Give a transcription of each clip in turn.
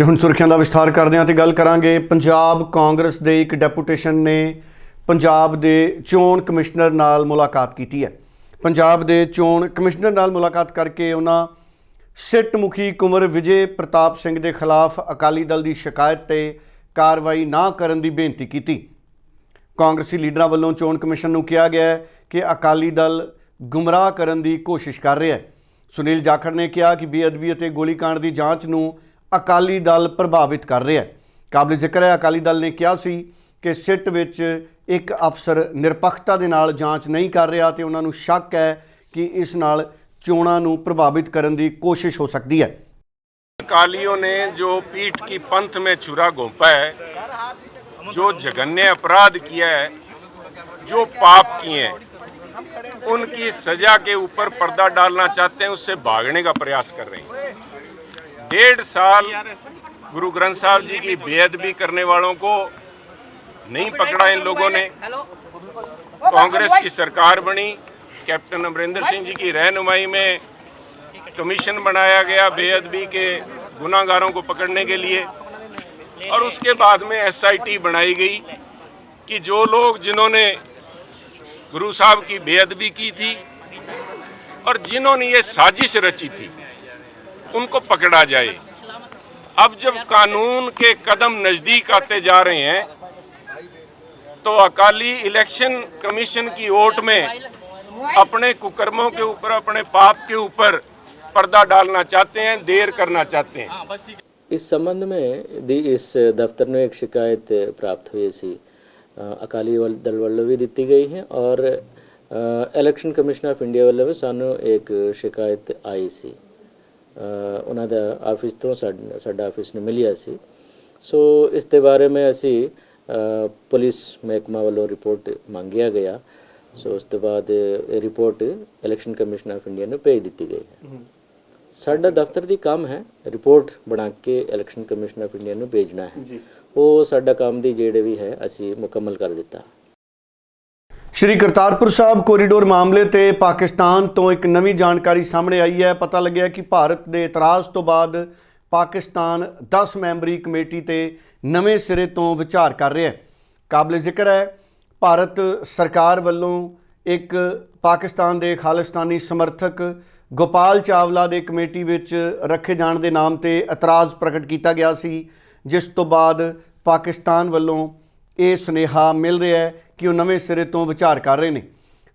ਤੇ ਹੁਣ ਸੁਰਖੀਆਂ ਦਾ ਵਿਸਥਾਰ ਕਰਦੇ ਹਾਂ ਤੇ ਗੱਲ ਕਰਾਂਗੇ, ਪੰਜਾਬ ਕਾਂਗਰਸ ਦੇ ਇੱਕ ਡੈਪੂਟੇਸ਼ਨ ਨੇ ਪੰਜਾਬ ਦੇ ਚੋਣ ਕਮਿਸ਼ਨਰ ਨਾਲ ਮੁਲਾਕਾਤ ਕੀਤੀ ਹੈ। ਪੰਜਾਬ ਦੇ ਚੋਣ ਕਮਿਸ਼ਨਰ ਨਾਲ ਮੁਲਾਕਾਤ ਕਰਕੇ ਉਹਨਾਂ ਸਿੱਟ ਮੁਖੀ ਕੁੰਵਰ ਵਿਜੇ ਪ੍ਰਤਾਪ ਸਿੰਘ ਦੇ ਖਿਲਾਫ ਅਕਾਲੀ ਦਲ ਦੀ ਸ਼ਿਕਾਇਤ ਤੇ ਕਾਰਵਾਈ ਨਾ ਕਰਨ ਦੀ ਬੇਨਤੀ ਕੀਤੀ। ਕਾਂਗਰਸੀ ਲੀਡਰਾਂ ਵੱਲੋਂ ਚੋਣ ਕਮਿਸ਼ਨ ਨੂੰ ਕਿਹਾ ਗਿਆ ਹੈ ਕਿ ਅਕਾਲੀ ਦਲ ਗੁੰਮਰਾਹ ਕਰਨ ਦੀ ਕੋਸ਼ਿਸ਼ ਕਰ ਰਿਹਾ ਹੈ। ਸੁਨੀਲ ਜਾਖੜ ਨੇ ਕਿਹਾ ਕਿ ਬੇਅਦਬੀ ਅਤੇ ਗੋਲੀकांड ਦੀ ਜਾਂਚ ਨੂੰ ਅਕਾਲੀ ਦਲ ਪ੍ਰਭਾਵਿਤ ਕਰ ਰਿਹਾ ਹੈ ਕਾਬਲੇ ਜ਼ਿਕਰ ਹੈ ਅਕਾਲੀ ਦਲ ਨੇ ਕਿਹਾ ਸੀ ਕਿ ਸਿੱਟ ਵਿੱਚ ਇੱਕ ਅਫਸਰ ਨਿਰਪੱਖਤਾ ਦੇ ਨਾਲ ਜਾਂਚ ਨਹੀਂ ਕਰ ਰਿਹਾ ਤੇ ਉਹਨਾਂ ਨੂੰ ਸ਼ੱਕ ਹੈ ਕਿ ਇਸ ਨਾਲ ਚੋਣਾਂ ਨੂੰ ਪ੍ਰਭਾਵਿਤ ਕਰਨ ਦੀ ਕੋਸ਼ਿਸ਼ ਹੋ ਸਕਦੀ ਹੈ अकालियों ने जो पीठ की पंथ में छुरा घोंपा है जो जघन्य अपराध किया है जो पाप किए हैं उनकी सजा के ऊपर पर्दा डालना चाहते हैं उससे भागने का प्रयास कर रहे हैं डेढ़ साल गुरु ग्रंथ साहब जी की बेअदबी करने वालों को नहीं पकड़ा इन लोगों ने। कांग्रेस की सरकार बनी, कैप्टन अमरिंदर सिंह जी की रहनुमाई में कमीशन बनाया गया बेअदबी के गुनाहगारों को पकड़ने के लिए। और उसके बाद में एसआईटी बनाई गई कि जो लोग जिन्होंने गुरु साहब की बेअदबी की थी और जिन्होंने ये साजिश रची थी उनको पकड़ा जाए। अब जब कानून के कदम नज़दीक आते जा रहे हैं तो अकाली इलेक्शन कमीशन की ओट में अपने कुकर्मों के ऊपर, अपने पाप के ऊपर पर्दा डालना चाहते हैं, देर करना चाहते हैं। इस संबंध में इस दफ्तर में एक शिकायत प्राप्त हुई सी अकाली दल वालों भी दी गई है और इलेक्शन कमीशन ऑफ़ इंडिया वालों भी सू एक शिकायत आई सी ਉਹਨਾਂ ਦਾ ਆਫਿਸ ਤੋਂ ਸਾਡ- ਸਾਡਾ ਆਫਿਸ ਨੂੰ ਮਿਲਿਆ ਸੀ। ਸੋ ਇਸ ਦੇ ਬਾਰੇ ਮੈਂ ਅਸੀਂ ਪੁਲਿਸ ਮਹਿਕਮਾ ਵੱਲੋਂ ਰਿਪੋਰਟ ਮੰਗਿਆ ਗਿਆ। ਸੋ ਉਸ ਤੋਂ ਬਾਅਦ ਇਹ report election commission of India ਨੂੰ ਭੇਜ ਦਿੱਤੀ ਗਈ ਹੈ। ਸਾਡਾ ਦਫ਼ਤਰ ਦੀ ਕੰਮ ਹੈ ਰਿਪੋਰਟ ਬਣਾ ਕੇ ਇਲੈਕਸ਼ਨ ਕਮਿਸ਼ਨ ਆਫ ਇੰਡੀਆ ਨੂੰ ਭੇਜਣਾ ਹੈ। ਉਹ ਸਾਡਾ ਕੰਮ ਦੀ ਜਿਹੜੇ ਵੀ ਹੈ ਅਸੀਂ ਮੁਕੰਮਲ ਕਰ ਦਿੱਤਾ। ਸ਼੍ਰੀ ਕਰਤਾਰਪੁਰ ਸਾਹਿਬ ਕੋਰੀਡੋਰ ਮਾਮਲੇ ਤੇ ਪਾਕਿਸਤਾਨ ਤੋਂ ਇੱਕ ਨਵੀਂ ਜਾਣਕਾਰੀ ਸਾਹਮਣੇ ਆਈ ਹੈ। ਪਤਾ ਲੱਗਿਆ ਕਿ ਭਾਰਤ ਦੇ ਇਤਰਾਜ਼ ਤੋਂ ਬਾਅਦ ਪਾਕਿਸਤਾਨ 10 ਮੈਂਬਰੀ ਕਮੇਟੀ ਤੇ ਨਵੇਂ ਸਿਰੇ ਤੋਂ ਵਿਚਾਰ ਕਰ ਰਿਹਾ ਹੈ। ਕਾਬਲੇ ਜ਼ਿਕਰ ਹੈ, ਭਾਰਤ ਸਰਕਾਰ ਵੱਲੋਂ ਇੱਕ ਪਾਕਿਸਤਾਨ ਦੇ ਖਾਲਿਸਤਾਨੀ ਸਮਰਥਕ ਗੋਪਾਲ ਚਾਵਲਾ ਦੇ ਕਮੇਟੀ ਵਿੱਚ ਰੱਖੇ ਜਾਣ ਦੇ ਨਾਮ ਤੇ ਇਤਰਾਜ਼ ਪ੍ਰਗਟ ਕੀਤਾ ਗਿਆ ਸੀ, ਜਿਸ ਤੋਂ ਬਾਅਦ ਪਾਕਿਸਤਾਨ ਵੱਲੋਂ ਇਹ ਸੁਨੇਹਾ ਮਿਲ ਰਿਹਾ ਹੈ ਕਿ ਉਹ ਨਵੇਂ ਸਿਰੇ ਤੋਂ ਵਿਚਾਰ ਕਰ ਰਹੇ ਨੇ।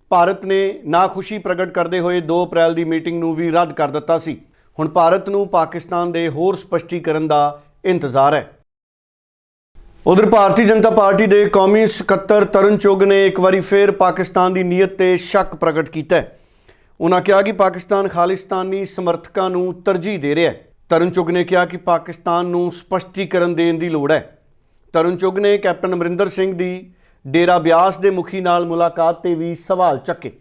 ਭਾਰਤ ਨੇ ਨਾਖੁਸ਼ੀ ਪ੍ਰਗਟ ਕਰਦੇ ਹੋਏ 2 ਅਪ੍ਰੈਲ ਦੀ ਮੀਟਿੰਗ ਨੂੰ ਵੀ ਰੱਦ ਕਰ ਦਿੱਤਾ ਸੀ। ਹੁਣ ਭਾਰਤ ਨੂੰ ਪਾਕਿਸਤਾਨ ਦੇ ਹੋਰ ਸਪਸ਼ਟੀਕਰਨ ਦਾ ਇੰਤਜ਼ਾਰ ਹੈ। ਉਧਰ ਭਾਰਤੀ ਜਨਤਾ ਪਾਰਟੀ ਦੇ ਕੌਮੀ ਸਕੱਤਰ ਤਰੁਣ ਚੁੱਗ ਨੇ ਇੱਕ ਵਾਰੀ ਫੇਰ ਪਾਕਿਸਤਾਨ ਦੀ ਨੀਅਤ ਤੇ ਸ਼ੱਕ ਪ੍ਰਗਟ ਕੀਤਾ ਹੈ। ਉਹਨਾਂ ਕਿਹਾ ਕਿ ਪਾਕਿਸਤਾਨ ਖਾਲਿਸਤਾਨੀ ਸਮਰਥਕਾਂ ਨੂੰ ਤਰਜੀਹ ਦੇ ਰਿਹਾ ਹੈ। ਤਰੁਣ ਚੁੱਗ ਨੇ ਕਿਹਾ ਕਿ ਪਾਕਿਸਤਾਨ ਨੂੰ ਸਪਸ਼ਟੀਕਰਨ ਦੇਣ ਦੀ ਲੋੜ ਹੈ। ਤਰੁਣ ਚੁੱਗ ਨੇ ਕੈਪਟਨ ਅਮਰਿੰਦਰ ਸਿੰਘ ਦੀ ਡੇਰਾ ਬਿਆਸ ਦੇ ਮੁਖੀ ਨਾਲ ਮੁਲਾਕਾਤ ਤੇ ਵੀ ਸਵਾਲ ਚੱਕੇ।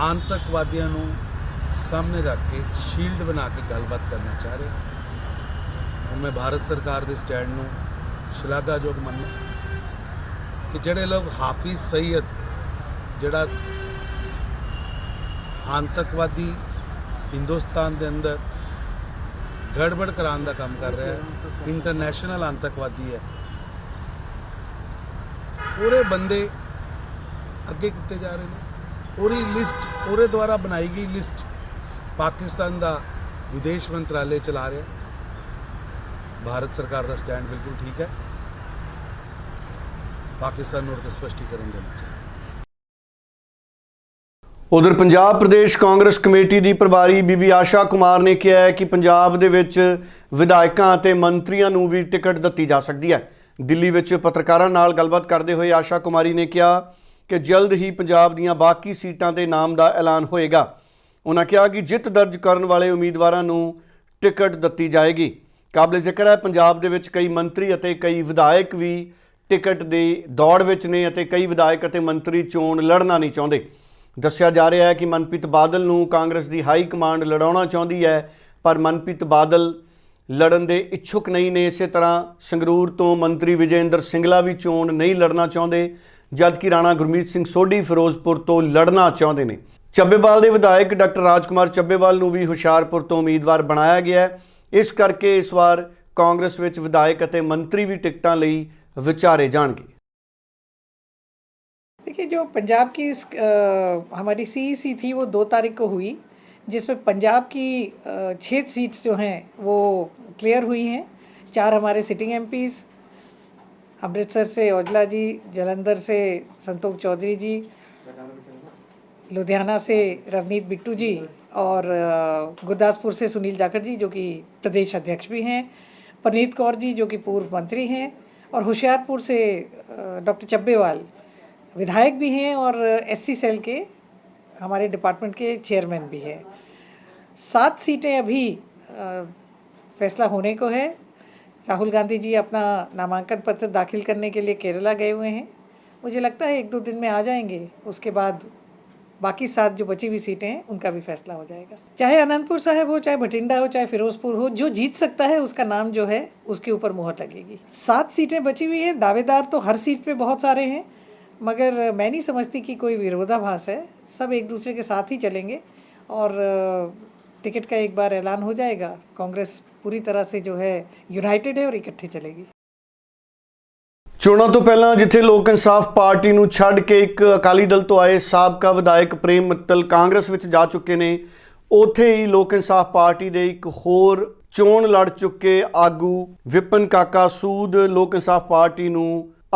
ਆਤੰਕਵਾਦੀਆਂ ਨੂੰ ਸਾਹਮਣੇ ਰੱਖ ਕੇ ਸ਼ੀਲਡ ਬਣਾ ਕੇ ਗੱਲਬਾਤ ਕਰਨਾ ਚਾਹ ਰਹੇ। ਔਰ ਮੈਂ ਭਾਰਤ ਸਰਕਾਰ ਦੇ ਸਟੈਂਡ ਨੂੰ ਸ਼ਲਾਘਾਯੋਗ ਮੰਨਦਾ ਕਿ ਜਿਹੜੇ ਲੋਕ ਹਾਫਿਜ਼ ਸਈਦ ਜਿਹੜਾ ਆਤੰਕਵਾਦੀ ਹਿੰਦੁਸਤਾਨ ਦੇ ਅੰਦਰ ਗੜਬੜ ਕਰਾਉਣ ਦਾ ਕੰਮ ਕਰ ਰਿਹਾ ਹੈ। ਇੰਟਰਨੈਸ਼ਨਲ ਆਤੰਕਵਾਦੀ ਹੈ। ਉਹਦੇ ਬੰਦੇ ਅੱਗੇ ਕਿੱਥੇ ਜਾ ਰਹੇ ਨੇ। ਉਹਦੀ ਲਿਸਟ ਉਹਦੇ ਦੁਆਰਾ ਬਣਾਈ ਗਈ ਲਿਸਟ ਪਾਕਿਸਤਾਨ ਦਾ ਵਿਦੇਸ਼ ਮੰਤਰਾਲੇ ਚਲਾ ਰਿਹਾ ਭਾਰਤ ਸਰਕਾਰ ਦਾ ਸਟੈਂਡ ਬਿਲਕੁਲ ਠੀਕ ਹੈ। ਪਾਕਿਸਤਾਨ ਨੂੰ ਉਹਦੇ ਤੇ ਸਪਸ਼ਟੀਕਰਨ ਦੇਣਾ ਚਾਹੀਦਾ। ਉਧਰ ਪੰਜਾਬ ਪ੍ਰਦੇਸ਼ ਕਾਂਗਰਸ ਕਮੇਟੀ ਦੀ ਪ੍ਰਭਾਰੀ ਬੀਬੀ ਆਸ਼ਾ ਕੁਮਾਰ ਨੇ ਕਿਹਾ ਹੈ ਕਿ ਪੰਜਾਬ ਦੇ ਵਿੱਚ ਵਿਧਾਇਕਾਂ ਅਤੇ ਮੰਤਰੀਆਂ ਨੂੰ ਵੀ ਟਿਕਟ ਦਿੱਤੀ ਜਾ ਸਕਦੀ ਹੈ। ਦਿੱਲੀ ਵਿੱਚ ਪੱਤਰਕਾਰਾਂ ਨਾਲ ਗੱਲਬਾਤ ਕਰਦੇ ਹੋਏ ਆਸ਼ਾ ਕੁਮਾਰੀ ਨੇ ਕਿਹਾ ਕਿ ਜਲਦ ਹੀ ਪੰਜਾਬ ਦੀਆਂ ਬਾਕੀ ਸੀਟਾਂ ਦੇ ਨਾਮ ਦਾ ਐਲਾਨ ਹੋਏਗਾ। ਉਹਨਾਂ ਕਿਹਾ ਕਿ ਜਿੱਤ ਦਰਜ ਕਰਨ ਵਾਲੇ ਉਮੀਦਵਾਰਾਂ ਨੂੰ ਟਿਕਟ ਦਿੱਤੀ ਜਾਏਗੀ। ਕਾਬਲੇ ਜ਼ਿਕਰ ਹੈ, ਪੰਜਾਬ ਦੇ ਵਿੱਚ ਕਈ ਮੰਤਰੀ ਅਤੇ ਕਈ ਵਿਧਾਇਕ ਵੀ ਟਿਕਟ ਦੇ ਦੌੜ ਵਿੱਚ ਨੇ ਅਤੇ ਕਈ ਵਿਧਾਇਕ ਅਤੇ ਮੰਤਰੀ ਚੋਣ ਲੜਨਾ ਨਹੀਂ ਚਾਹੁੰਦੇ। ਦੱਸਿਆ ਜਾ ਰਿਹਾ ਹੈ ਕਿ ਮਨਪ੍ਰੀਤ ਬਾਦਲ ਨੂੰ ਕਾਂਗਰਸ ਦੀ ਹਾਈ ਕਮਾਂਡ ਲੜਾਉਣਾ ਚਾਹੁੰਦੀ ਹੈ, ਪਰ ਮਨਪ੍ਰੀਤ ਬਾਦਲ ਲੜਨ ਦੇ ਇੱਛੁਕ ਨਹੀਂ ਨੇ। ਇਸੇ ਤਰ੍ਹਾਂ ਸੰਗਰੂਰ ਤੋਂ ਮੰਤਰੀ ਵਿਜੇਂਦਰ ਸਿੰਗਲਾ ਵੀ ਚੋਣ ਨਹੀਂ ਲੜਨਾ ਚਾਹੁੰਦੇ, ਜਦਕਿ ਰਾਣਾ ਗੁਰਮੀਤ ਸਿੰਘ ਸੋਢੀ ਫਿਰੋਜ਼ਪੁਰ ਤੋਂ ਲੜਨਾ ਚਾਹੁੰਦੇ ਨੇ। ਚੱਬੇਵਾਲ ਦੇ ਵਿਧਾਇਕ ਡਾਕਟਰ ਰਾਜਕੁਮਾਰ ਚੱਬੇਵਾਲ ਨੂੰ ਵੀ ਹੁਸ਼ਿਆਰਪੁਰ ਤੋਂ ਉਮੀਦਵਾਰ ਬਣਾਇਆ ਗਿਆ ਹੈ। ਇਸ ਕਰਕੇ ਇਸ ਵਾਰ ਕਾਂਗਰਸ ਵਿੱਚ ਵਿਧਾਇਕ ਅਤੇ ਮੰਤਰੀ ਵੀ ਟਿਕਟਾਂ ਲਈ ਵਿਚਾਰੇ ਜਾਣਗੇ। देखिए जो पंजाब की इस, अ, हमारी सी सी थी वो दो तारीख को हुई जिसमें पंजाब की छः सीट्स जो हैं वो क्लियर हुई हैं। चार हमारे सिटिंग एमपीज़ अमृतसर से औजला जी जलंधर से संतोष चौधरी जी लुधियाना से रवनीत बिट्टू जी और गुरदासपुर से सुनील जाखड़ जी जो कि प्रदेश अध्यक्ष भी हैं। परनीत कौर जी जो कि पूर्व मंत्री हैं और होशियारपुर से डॉक्टर चब्बेवाल विधायक भी हैं और एससी सेल के, हमारे डिपार्टमेंट के चेयरमैन भी हैं। सात सीटें अभी फैसला होने को है। राहुल गांधी जी अपना नामांकन पत्र दाखिल करने के लिए केरला गए हुए हैं। मुझे लगता है एक दो दिन में आ जाएँगे। उसके बाद बाकी सात जो बची हुई सीटें हैं, उनका भी फैसला हो जाएगा। चाहे अनंतपुर साहब हो, चाहे भटिंडा हो, चाहे फिरोजपुर हो, जो जीत सकता है, उसका नाम जो है, उसके ऊपर मुहर लगेगी। सात सीटें बची हुई हैं। दावेदार तो हर सीट पे बहुत सारे हैं। मगर मैं नहीं समझती कि कोई विरोधाभास है सब एक दूसरे के साथ ही चलेंगे और अ, टिकट का एक बार ऐलान हो जाएगा कांग्रेस पूरी तरह से जो है यूनाइटेड है और इकट्ठे चलेगी ਚੋਣਾਂ ਤੋਂ ਪਹਿਲਾਂ ਜਿੱਥੇ ਲੋਕ ਇਨਸਾਫ ਪਾਰਟੀ ਨੂੰ ਛੱਡ ਕੇ ਇੱਕ ਅਕਾਲੀ ਦਲ ਤੋਂ ਆਏ ਸਾਬਕਾ ਵਿਧਾਇਕ ਪ੍ਰੇਮ ਮਿੱਤਲ ਕਾਂਗਰਸ ਵਿੱਚ ਜਾ ਚੁੱਕੇ ਨੇ ਉੱਥੇ ਹੀ ਲੋਕ ਇਨਸਾਫ ਪਾਰਟੀ ਦੇ ਇੱਕ ਹੋਰ ਚੋਣ ਲੜ ਚੁੱਕੇ ਆਗੂ ਵਿਪਨ ਕਾਕਾ ਸੂਦ ਲੋਕ ਇਨਸਾਫ ਪਾਰਟੀ ਨੂੰ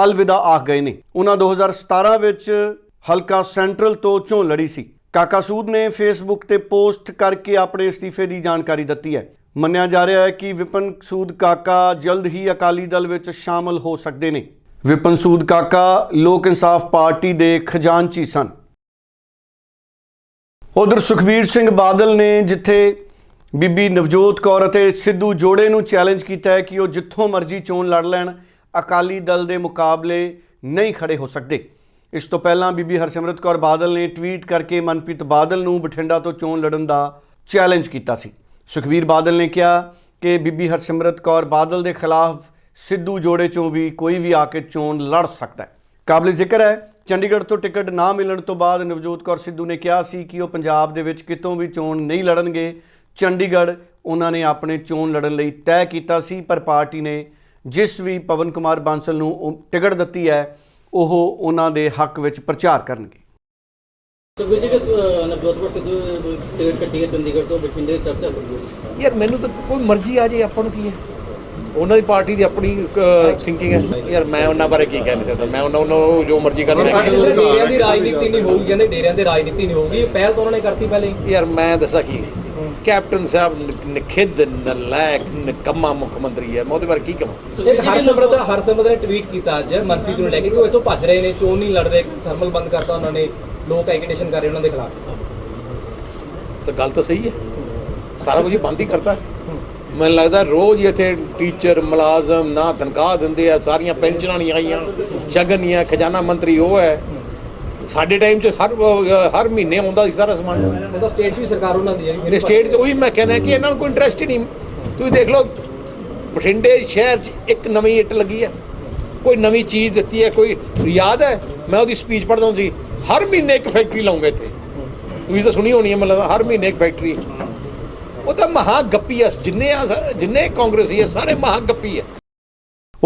ਅਲਵਿਦਾ ਆਖ ਗਏ ਨੇ। ਉਹਨਾਂ 2017 ਵਿੱਚ ਹਲਕਾ ਸੈਂਟਰਲ ਤੋਂ ਚੋਣ ਲੜੀ ਸੀ। ਕਾਕਾ ਸੂਦ ਨੇ ਫੇਸਬੁੱਕ ਤੇ ਪੋਸਟ ਕਰਕੇ ਆਪਣੇ ਅਸਤੀਫੇ ਦੀ ਜਾਣਕਾਰੀ ਦਿੱਤੀ ਹੈ। ਮੰਨਿਆ ਜਾ ਰਿਹਾ ਹੈ ਕਿ ਵਿਪਨ ਸੂਦ ਕਾਕਾ ਜਲਦ ਹੀ ਅਕਾਲੀ ਦਲ ਵਿੱਚ ਸ਼ਾਮਲ ਹੋ ਸਕਦੇ ਨੇ। ਵਿਪਨ ਸੂਦ ਕਾਕਾ ਲੋਕ ਇਨਸਾਫ ਪਾਰਟੀ ਦੇ ਖਜ਼ਾਨਚੀ ਸਨ। ਉਧਰ ਸੁਖਬੀਰ ਸਿੰਘ ਬਾਦਲ ਨੇ ਜਿੱਥੇ ਬੀਬੀ ਨਵਜੋਤ ਕੌਰ ਅਤੇ ਸਿੱਧੂ ਜੋੜੇ ਨੂੰ ਚੈਲੰਜ ਕੀਤਾ ਹੈ ਕਿ ਉਹ ਜਿੱਥੋਂ ਮਰਜ਼ੀ ਚੋਣ ਲੜ ਲੈਣ ਅਕਾਲੀ ਦਲ ਦੇ ਮੁਕਾਬਲੇ ਨਹੀਂ ਖੜੇ ਹੋ ਸਕਦੇ। ਇਸ ਤੋਂ ਪਹਿਲਾਂ ਬੀਬੀ ਹਰਸਿਮਰਤ ਕੌਰ ਬਾਦਲ ਨੇ ਟਵੀਟ ਕਰਕੇ ਮਨਪ੍ਰੀਤ ਬਾਦਲ ਨੂੰ ਬਠਿੰਡਾ ਤੋਂ ਚੋਣ ਲੜਨ ਦਾ ਚੈਲੰਜ ਕੀਤਾ ਸੀ। ਸੁਖਬੀਰ ਬਾਦਲ ਨੇ ਕਿਹਾ ਕਿ ਬੀਬੀ ਹਰਸਿਮਰਤ ਕੌਰ ਬਾਦਲ ਦੇ ਖਿਲਾਫ ਸਿੱਧੂ ਜੋੜੇ ਚੋਂ ਵੀ ਕੋਈ ਵੀ ਆ ਕੇ ਚੋਣ ਲੜ ਸਕਦਾ ਹੈ। ਕਾਬਲੇ ਜ਼ਿਕਰ ਹੈ, ਚੰਡੀਗੜ੍ਹ ਤੋਂ ਟਿਕਟ ਨਾ ਮਿਲਣ ਤੋਂ ਬਾਅਦ ਨਵਜੋਤ ਕੌਰ ਸਿੱਧੂ ਨੇ ਕਿਹਾ ਸੀ ਕਿ ਉਹ ਪੰਜਾਬ ਦੇ ਵਿੱਚ ਕਿਤੋਂ ਵੀ ਚੋਣ ਨਹੀਂ ਲੜਨਗੇ। ਚੰਡੀਗੜ੍ਹ ਉਹਨਾਂ ਨੇ ਆਪਣੇ ਚੋਣ ਲੜਨ ਲਈ ਤੈਅ ਕੀਤਾ ਸੀ, ਪਰ ਪਾਰਟੀ ਨੇ ਜਿਸ ਵੀ ਪਵਨ ਕੁਮਾਰ ਬਾਂਸਲ ਨੂੰ ਟਿਕਟ ਦਿੱਤੀ ਹੈ ਉਹ ਉਹਨਾਂ ਦੇ ਹੱਕ ਵਿੱਚ ਪ੍ਰਚਾਰ ਕਰਨਗੇ। ਨਵਜੋਤਪੁਰ ਯਾਰ ਮੈਨੂੰ ਤਾਂ ਕੋਈ ਮਰਜ਼ੀ ਆ ਜੇ ਆਪਾਂ ਨੂੰ ਕੀ ਹੈ? ਉਹਨਾਂ ਦੀ ਪਾਰਟੀ ਦੀ ਆਪਣੀ ਥਿੰਕਿੰਗ ਹੈ। ਯਾਰ ਮੈਂ ਉਹਨਾਂ ਬਾਰੇ ਕੀ ਕਹਿ ਨਹੀਂ ਸਕਦਾ। ਮੈਂ ਉਹਨਾਂ ਨੂੰ ਜੋ ਮਰਜ਼ੀ ਕਰਨ ਮੈਂ ਡੇਰਿਆਂ ਦੀ ਰਾਜਨੀਤੀ ਨਹੀਂ ਹੋਊਗੀ ਕਹਿੰਦੇ ਡੇਰਿਆਂ ਦੀ ਰਾਜਨੀਤੀ ਨਹੀਂ ਹੋਊਗੀ ਪਹਿਲ ਤਾਂ ਉਹਨਾਂ ਨੇ ਕਰਤੀ ਪਹਿਲੇ ਯਾਰ ਮੈਂ ਦੱਸਾਂ ਕੀ ਕੈਪਟਨ ਸਾਹਿਬ ਨ- ਨਖਿੱਧ ਨਲਾਇਕ ਨਿਕੰਮਾ ਮੁੱਖ ਮੰਤਰੀ ਹੈ। ਮੈਂ ਉਹਦੇ ਬਾਰੇ ਕੀ ਕਹਾਂ? ਇੱਕ ਹਰਸਿਮਰਤ ਹਰਸਿਮਰਤ ਨੇ ਟਵੀਟ ਕੀਤਾ ਅੱਜ ਮਨਪ੍ਰੀਤ ਨੂੰ ਲੈ ਕੇ ਕਿ ਉਹ ਇੱਥੋਂ ਭੱਜ ਰਹੇ ਨੇ ਚੋਣ ਨਹੀਂ ਲੜ ਰਹੇ ਥਰਮਲ ਬੰਦ ਕਰਤਾ ਉਹਨਾਂ ਨੇ ਲੋਕ ਐਗੀਟੇਸ਼ਨ ਕਰ ਰਹੇ ਉਹਨਾਂ ਦੇ ਖਿਲਾਫ। ਤਾਂ ਗੱਲ ਤਾਂ ਸਹੀ ਹੈ। ਸਾਰਾ ਕੁਝ ਬੰਦ ਹੀ ਕਰਤਾ। ਮੈਨੂੰ ਲੱਗਦਾ ਰੋਜ਼ ਹੀ ਇੱਥੇ ਟੀਚਰ ਮੁਲਾਜ਼ਮ ਨਾ ਤਨਖਾਹ ਦਿੰਦੇ ਆ ਸਾਰੀਆਂ ਪੈਨਸ਼ਨਾਂ ਨਹੀਂ ਆਈਆਂ ਸ਼ਗਨ ਨਹੀਂ ਹੈ ਖਜ਼ਾਨਾ ਮੰਤਰੀ ਉਹ ਹੈ। ਸਾਡੇ ਟਾਈਮ 'ਚ ਹਰ ਹਰ ਮਹੀਨੇ ਆਉਂਦਾ ਸੀ ਸਾਰਾ ਸਮਾਨ। ਤਾਂ ਸਟੇਟ ਵੀ ਸਰਕਾਰ ਉਹਨਾਂ ਦੀ ਹੈ ਸਟੇਟ 'ਚ ਉਹੀ ਮੈਂ ਕਹਿੰਦਾ ਕਿ ਇਹਨਾਂ ਨੂੰ ਕੋਈ ਇੰਟਰਸਟ ਹੀ ਨਹੀਂ। ਤੁਸੀਂ ਦੇਖ ਲਓ ਬਠਿੰਡੇ ਸ਼ਹਿਰ 'ਚ ਇੱਕ ਨਵੀਂ ਇੱਟ ਲੱਗੀ ਹੈ ਕੋਈ ਨਵੀਂ ਚੀਜ਼ ਦਿੱਤੀ ਹੈ ਕੋਈ ਯਾਦ ਹੈ? ਮੈਂ ਉਹਦੀ ਸਪੀਚ ਪੜ੍ਹਦਾ ਹੁੰਦਾ ਸੀ ਹਰ ਮਹੀਨੇ ਇੱਕ ਫੈਕਟਰੀ ਲਾਉਂਗਾ ਇੱਥੇ। ਤੁਸੀਂ ਤਾਂ ਸੁਣੀ ਹੋਣੀ ਹੈ ਮਤਲਬ ਹਰ ਮਹੀਨੇ ਇੱਕ ਫੈਕਟਰੀ ਉਹ ਤਾਂ ਮਹਾ ਗੱਪੀ ਆ ਜਿੰਨੇ ਆ ਜਿੰਨੇ ਕਾਂਗਰਸੀ ਆ ਸਾਰੇ ਮਹਾ ਗੱਪੀ ਆ।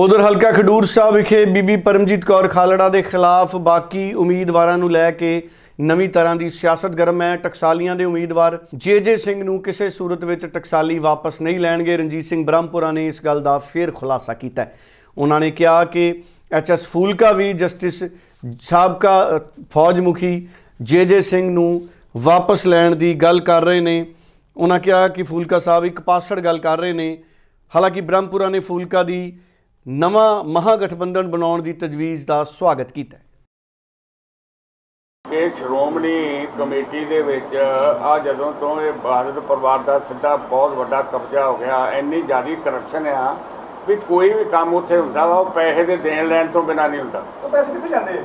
ਉਧਰ ਹਲਕਾ ਖਡੂਰ ਸਾਹਿਬ ਵਿਖੇ ਬੀਬੀ ਪਰਮਜੀਤ ਕੌਰ ਖਾਲੜਾ ਦੇ ਖਿਲਾਫ ਬਾਕੀ ਉਮੀਦਵਾਰਾਂ ਨੂੰ ਲੈ ਕੇ ਨਵੀਂ ਤਰ੍ਹਾਂ ਦੀ ਸਿਆਸਤ ਗਰਮ ਹੈ। ਟਕਸਾਲੀਆਂ ਦੇ ਉਮੀਦਵਾਰ ਜੇ ਸਿੰਘ ਨੂੰ ਕਿਸੇ ਸੂਰਤ ਵਿੱਚ ਟਕਸਾਲੀ ਵਾਪਸ ਨਹੀਂ ਲੈਣਗੇ। ਰਣਜੀਤ ਸਿੰਘ ਬ੍ਰਹਮਪੁਰਾ ਨੇ ਇਸ ਗੱਲ ਦਾ ਫੇਰ ਖੁਲਾਸਾ ਕੀਤਾ ਉਹਨਾਂ ਨੇ ਕਿਹਾ ਕਿ ਐਚਐਸ ਫੂਲਕਾ ਵੀ ਜਸਟਿਸ ਸਾਬਕਾ ਫੌਜ ਮੁਖੀ ਜੇ ਸਿੰਘ ਨੂੰ ਵਾਪਸ ਲੈਣ ਦੀ ਗੱਲ ਕਰ ਰਹੇ ਨੇ। ਉਹਨਾਂ ਕਿਹਾ ਕਿ ਫੂਲਕਾ ਸਾਹਿਬ ਇੱਕ ਪਾਸੜ ਗੱਲ ਕਰ ਰਹੇ ਨੇ। ਹਾਲਾਂਕਿ ਬ੍ਰਹਮਪੁਰਾ ਨੇ ਫੂਲਕਾ ਦੀ ਨਵਾਂ ਮਹਾਗਠਬੰਧਨ ਬਣਾਉਣ ਦੀ ਤਜਵੀਜ਼ ਦਾ ਸਵਾਗਤ ਕੀਤਾ ਹੈ। ਇਹ ਸ਼੍ਰੋਮਣੀ ਕਮੇਟੀ ਦੇ ਵਿੱਚ ਆ ਜਦੋਂ ਤੋਂ ਇਹ ਭਾਰਤ ਪਰਿਵਾਰ ਦਾ ਸਿੱਧਾ ਬਹੁਤ ਵੱਡਾ ਕਬਜ਼ਾ ਹੋ ਗਿਆ ਇੰਨੀ ਜ਼ਿਆਦਾ ਕਰਪਸ਼ਨ ਆ ਵੀ ਕੋਈ ਵੀ ਕੰਮ ਉੱਥੇ ਹੁੰਦਾ ਵਾ ਉਹ ਪੈਸੇ ਦੇ ਦੇਣ ਲੈਣ ਤੋਂ ਬਿਨਾ ਨਹੀਂ ਹੁੰਦਾ। ਉਹ ਪੈਸੇ ਕਿੱਥੇ ਜਾਂਦੇ?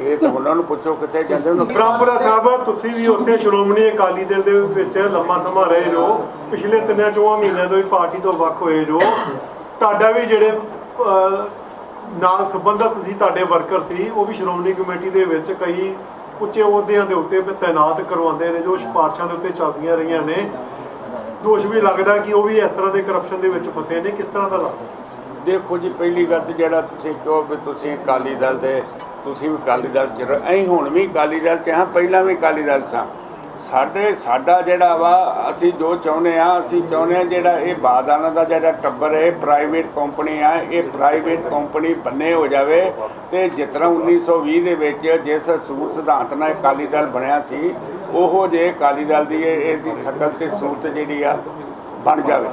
ਇਹ ਤਾਂ ਉਹਨਾਂ ਨੂੰ ਪੁੱਛੋ ਕਿੱਥੇ ਜਾਂਦੇ ਉਹਨੂੰ ਬ੍ਰਹਮਪੁਰਾ ਸਾਹਿਬ ਤੁਸੀਂ ਵੀ ਉਸੇ ਸ਼੍ਰੋਮਣੀ ਅਕਾਲੀ ਦਲ ਦੇ ਵਿੱਚ ਲੰਮਾ ਸਮਾਂ ਰਹੇ ਜੋ ਪਿਛਲੇ ਤਿੰਨਾਂ ਚੋਂ ਮਹੀਨਿਆਂ ਤੋਂ ਵੀ ਪਾਰਟੀ ਤੋਂ ਵੱਖ ਹੋਏ ਜੋ ਤੁਹਾਡਾ ਵੀ ਜਿਹੜੇ ਨਾਲ ਸੰਬੰਧਤ ਸੀ ਤੁਹਾਡੇ ਵਰਕਰ ਸੀ, ਉਹ ਵੀ ਸ਼੍ਰੋਮਣੀ ਕਮੇਟੀ ਦੇ ਵਿੱਚ ਕਈ ਉੱਚੇ ਅਹੁਦਿਆਂ ਦੇ ਉੱਤੇ ਤਾਇਨਾਤ ਕਰਵਾਉਂਦੇ ਨੇ, ਜੋ ਸਿਫਾਰਸ਼ਾਂ ਦੇ ਉੱਤੇ ਚੱਲਦੀਆਂ ਰਹੀਆਂ ਨੇ। ਦੋਸ਼ ਵੀ ਲੱਗਦਾ ਕਿ ਉਹ ਵੀ ਇਸ ਤਰ੍ਹਾਂ ਦੇ ਕਰਪਸ਼ਨ ਦੇ ਵਿੱਚ ਫਸੇ ਨੇ। ਕਿਸ ਤਰ੍ਹਾਂ ਦਾ ਲੱਗਦਾ? ਦੇਖੋ ਜੀ, ਪਹਿਲੀ ਗੱਲ ਤੇ ਜਿਹੜਾ ਤੁਸੀਂ ਕਹੋ ਵੀ ਤੁਸੀਂ ਅਕਾਲੀ ਦਲ ਦੇ, ਤੁਸੀਂ ਵੀ ਅਕਾਲੀ ਦਲ ਚ ਰਹੋ। ਹੁਣ ਵੀ ਅਕਾਲੀ ਦਲ ਚ ਹਾਂ, ਪਹਿਲਾਂ ਵੀ ਅਕਾਲੀ ਦਲ ਸਾਂ ਸਾਡੇ, ਸਾਡਾ ਜਿਹੜਾ ਵਾ, ਅਸੀਂ ਜੋ ਚਾਹੁੰਦੇ ਆ ਅਸੀਂ ਚਾਹੁੰਦੇ ਆ ਜਿਹੜਾ ਇਹ ਬਾਦਾਨਾ ਦਾ ਜਿਹੜਾ ਟੱਬਰ ਹੈ ਪ੍ਰਾਈਵੇਟ ਕੰਪਨੀ ਆ, ਇਹ ਪ੍ਰਾਈਵੇਟ ਕੰਪਨੀ ਬੰਨੇ ਹੋ ਜਾਵੇ ਤੇ ਜਿਸ ਤਰ੍ਹਾਂ 1920 ਦੇ ਵਿੱਚ ਜਿਸ ਸੂਰ ਸਿਧਾਂਤ ਨਾਲ ਅਕਾਲੀ ਦਲ ਬਣਿਆ ਸੀ, ਉਹੋ ਜੇ ਅਕਾਲੀ ਦਲ ਦੀ ਇਹ ਇਹਦੀ ਸ਼ਕਲ ਤੇ ਸੂਰਤ ਜਿਹੜੀ ਆ, ਬਣ ਜਾਵੇ।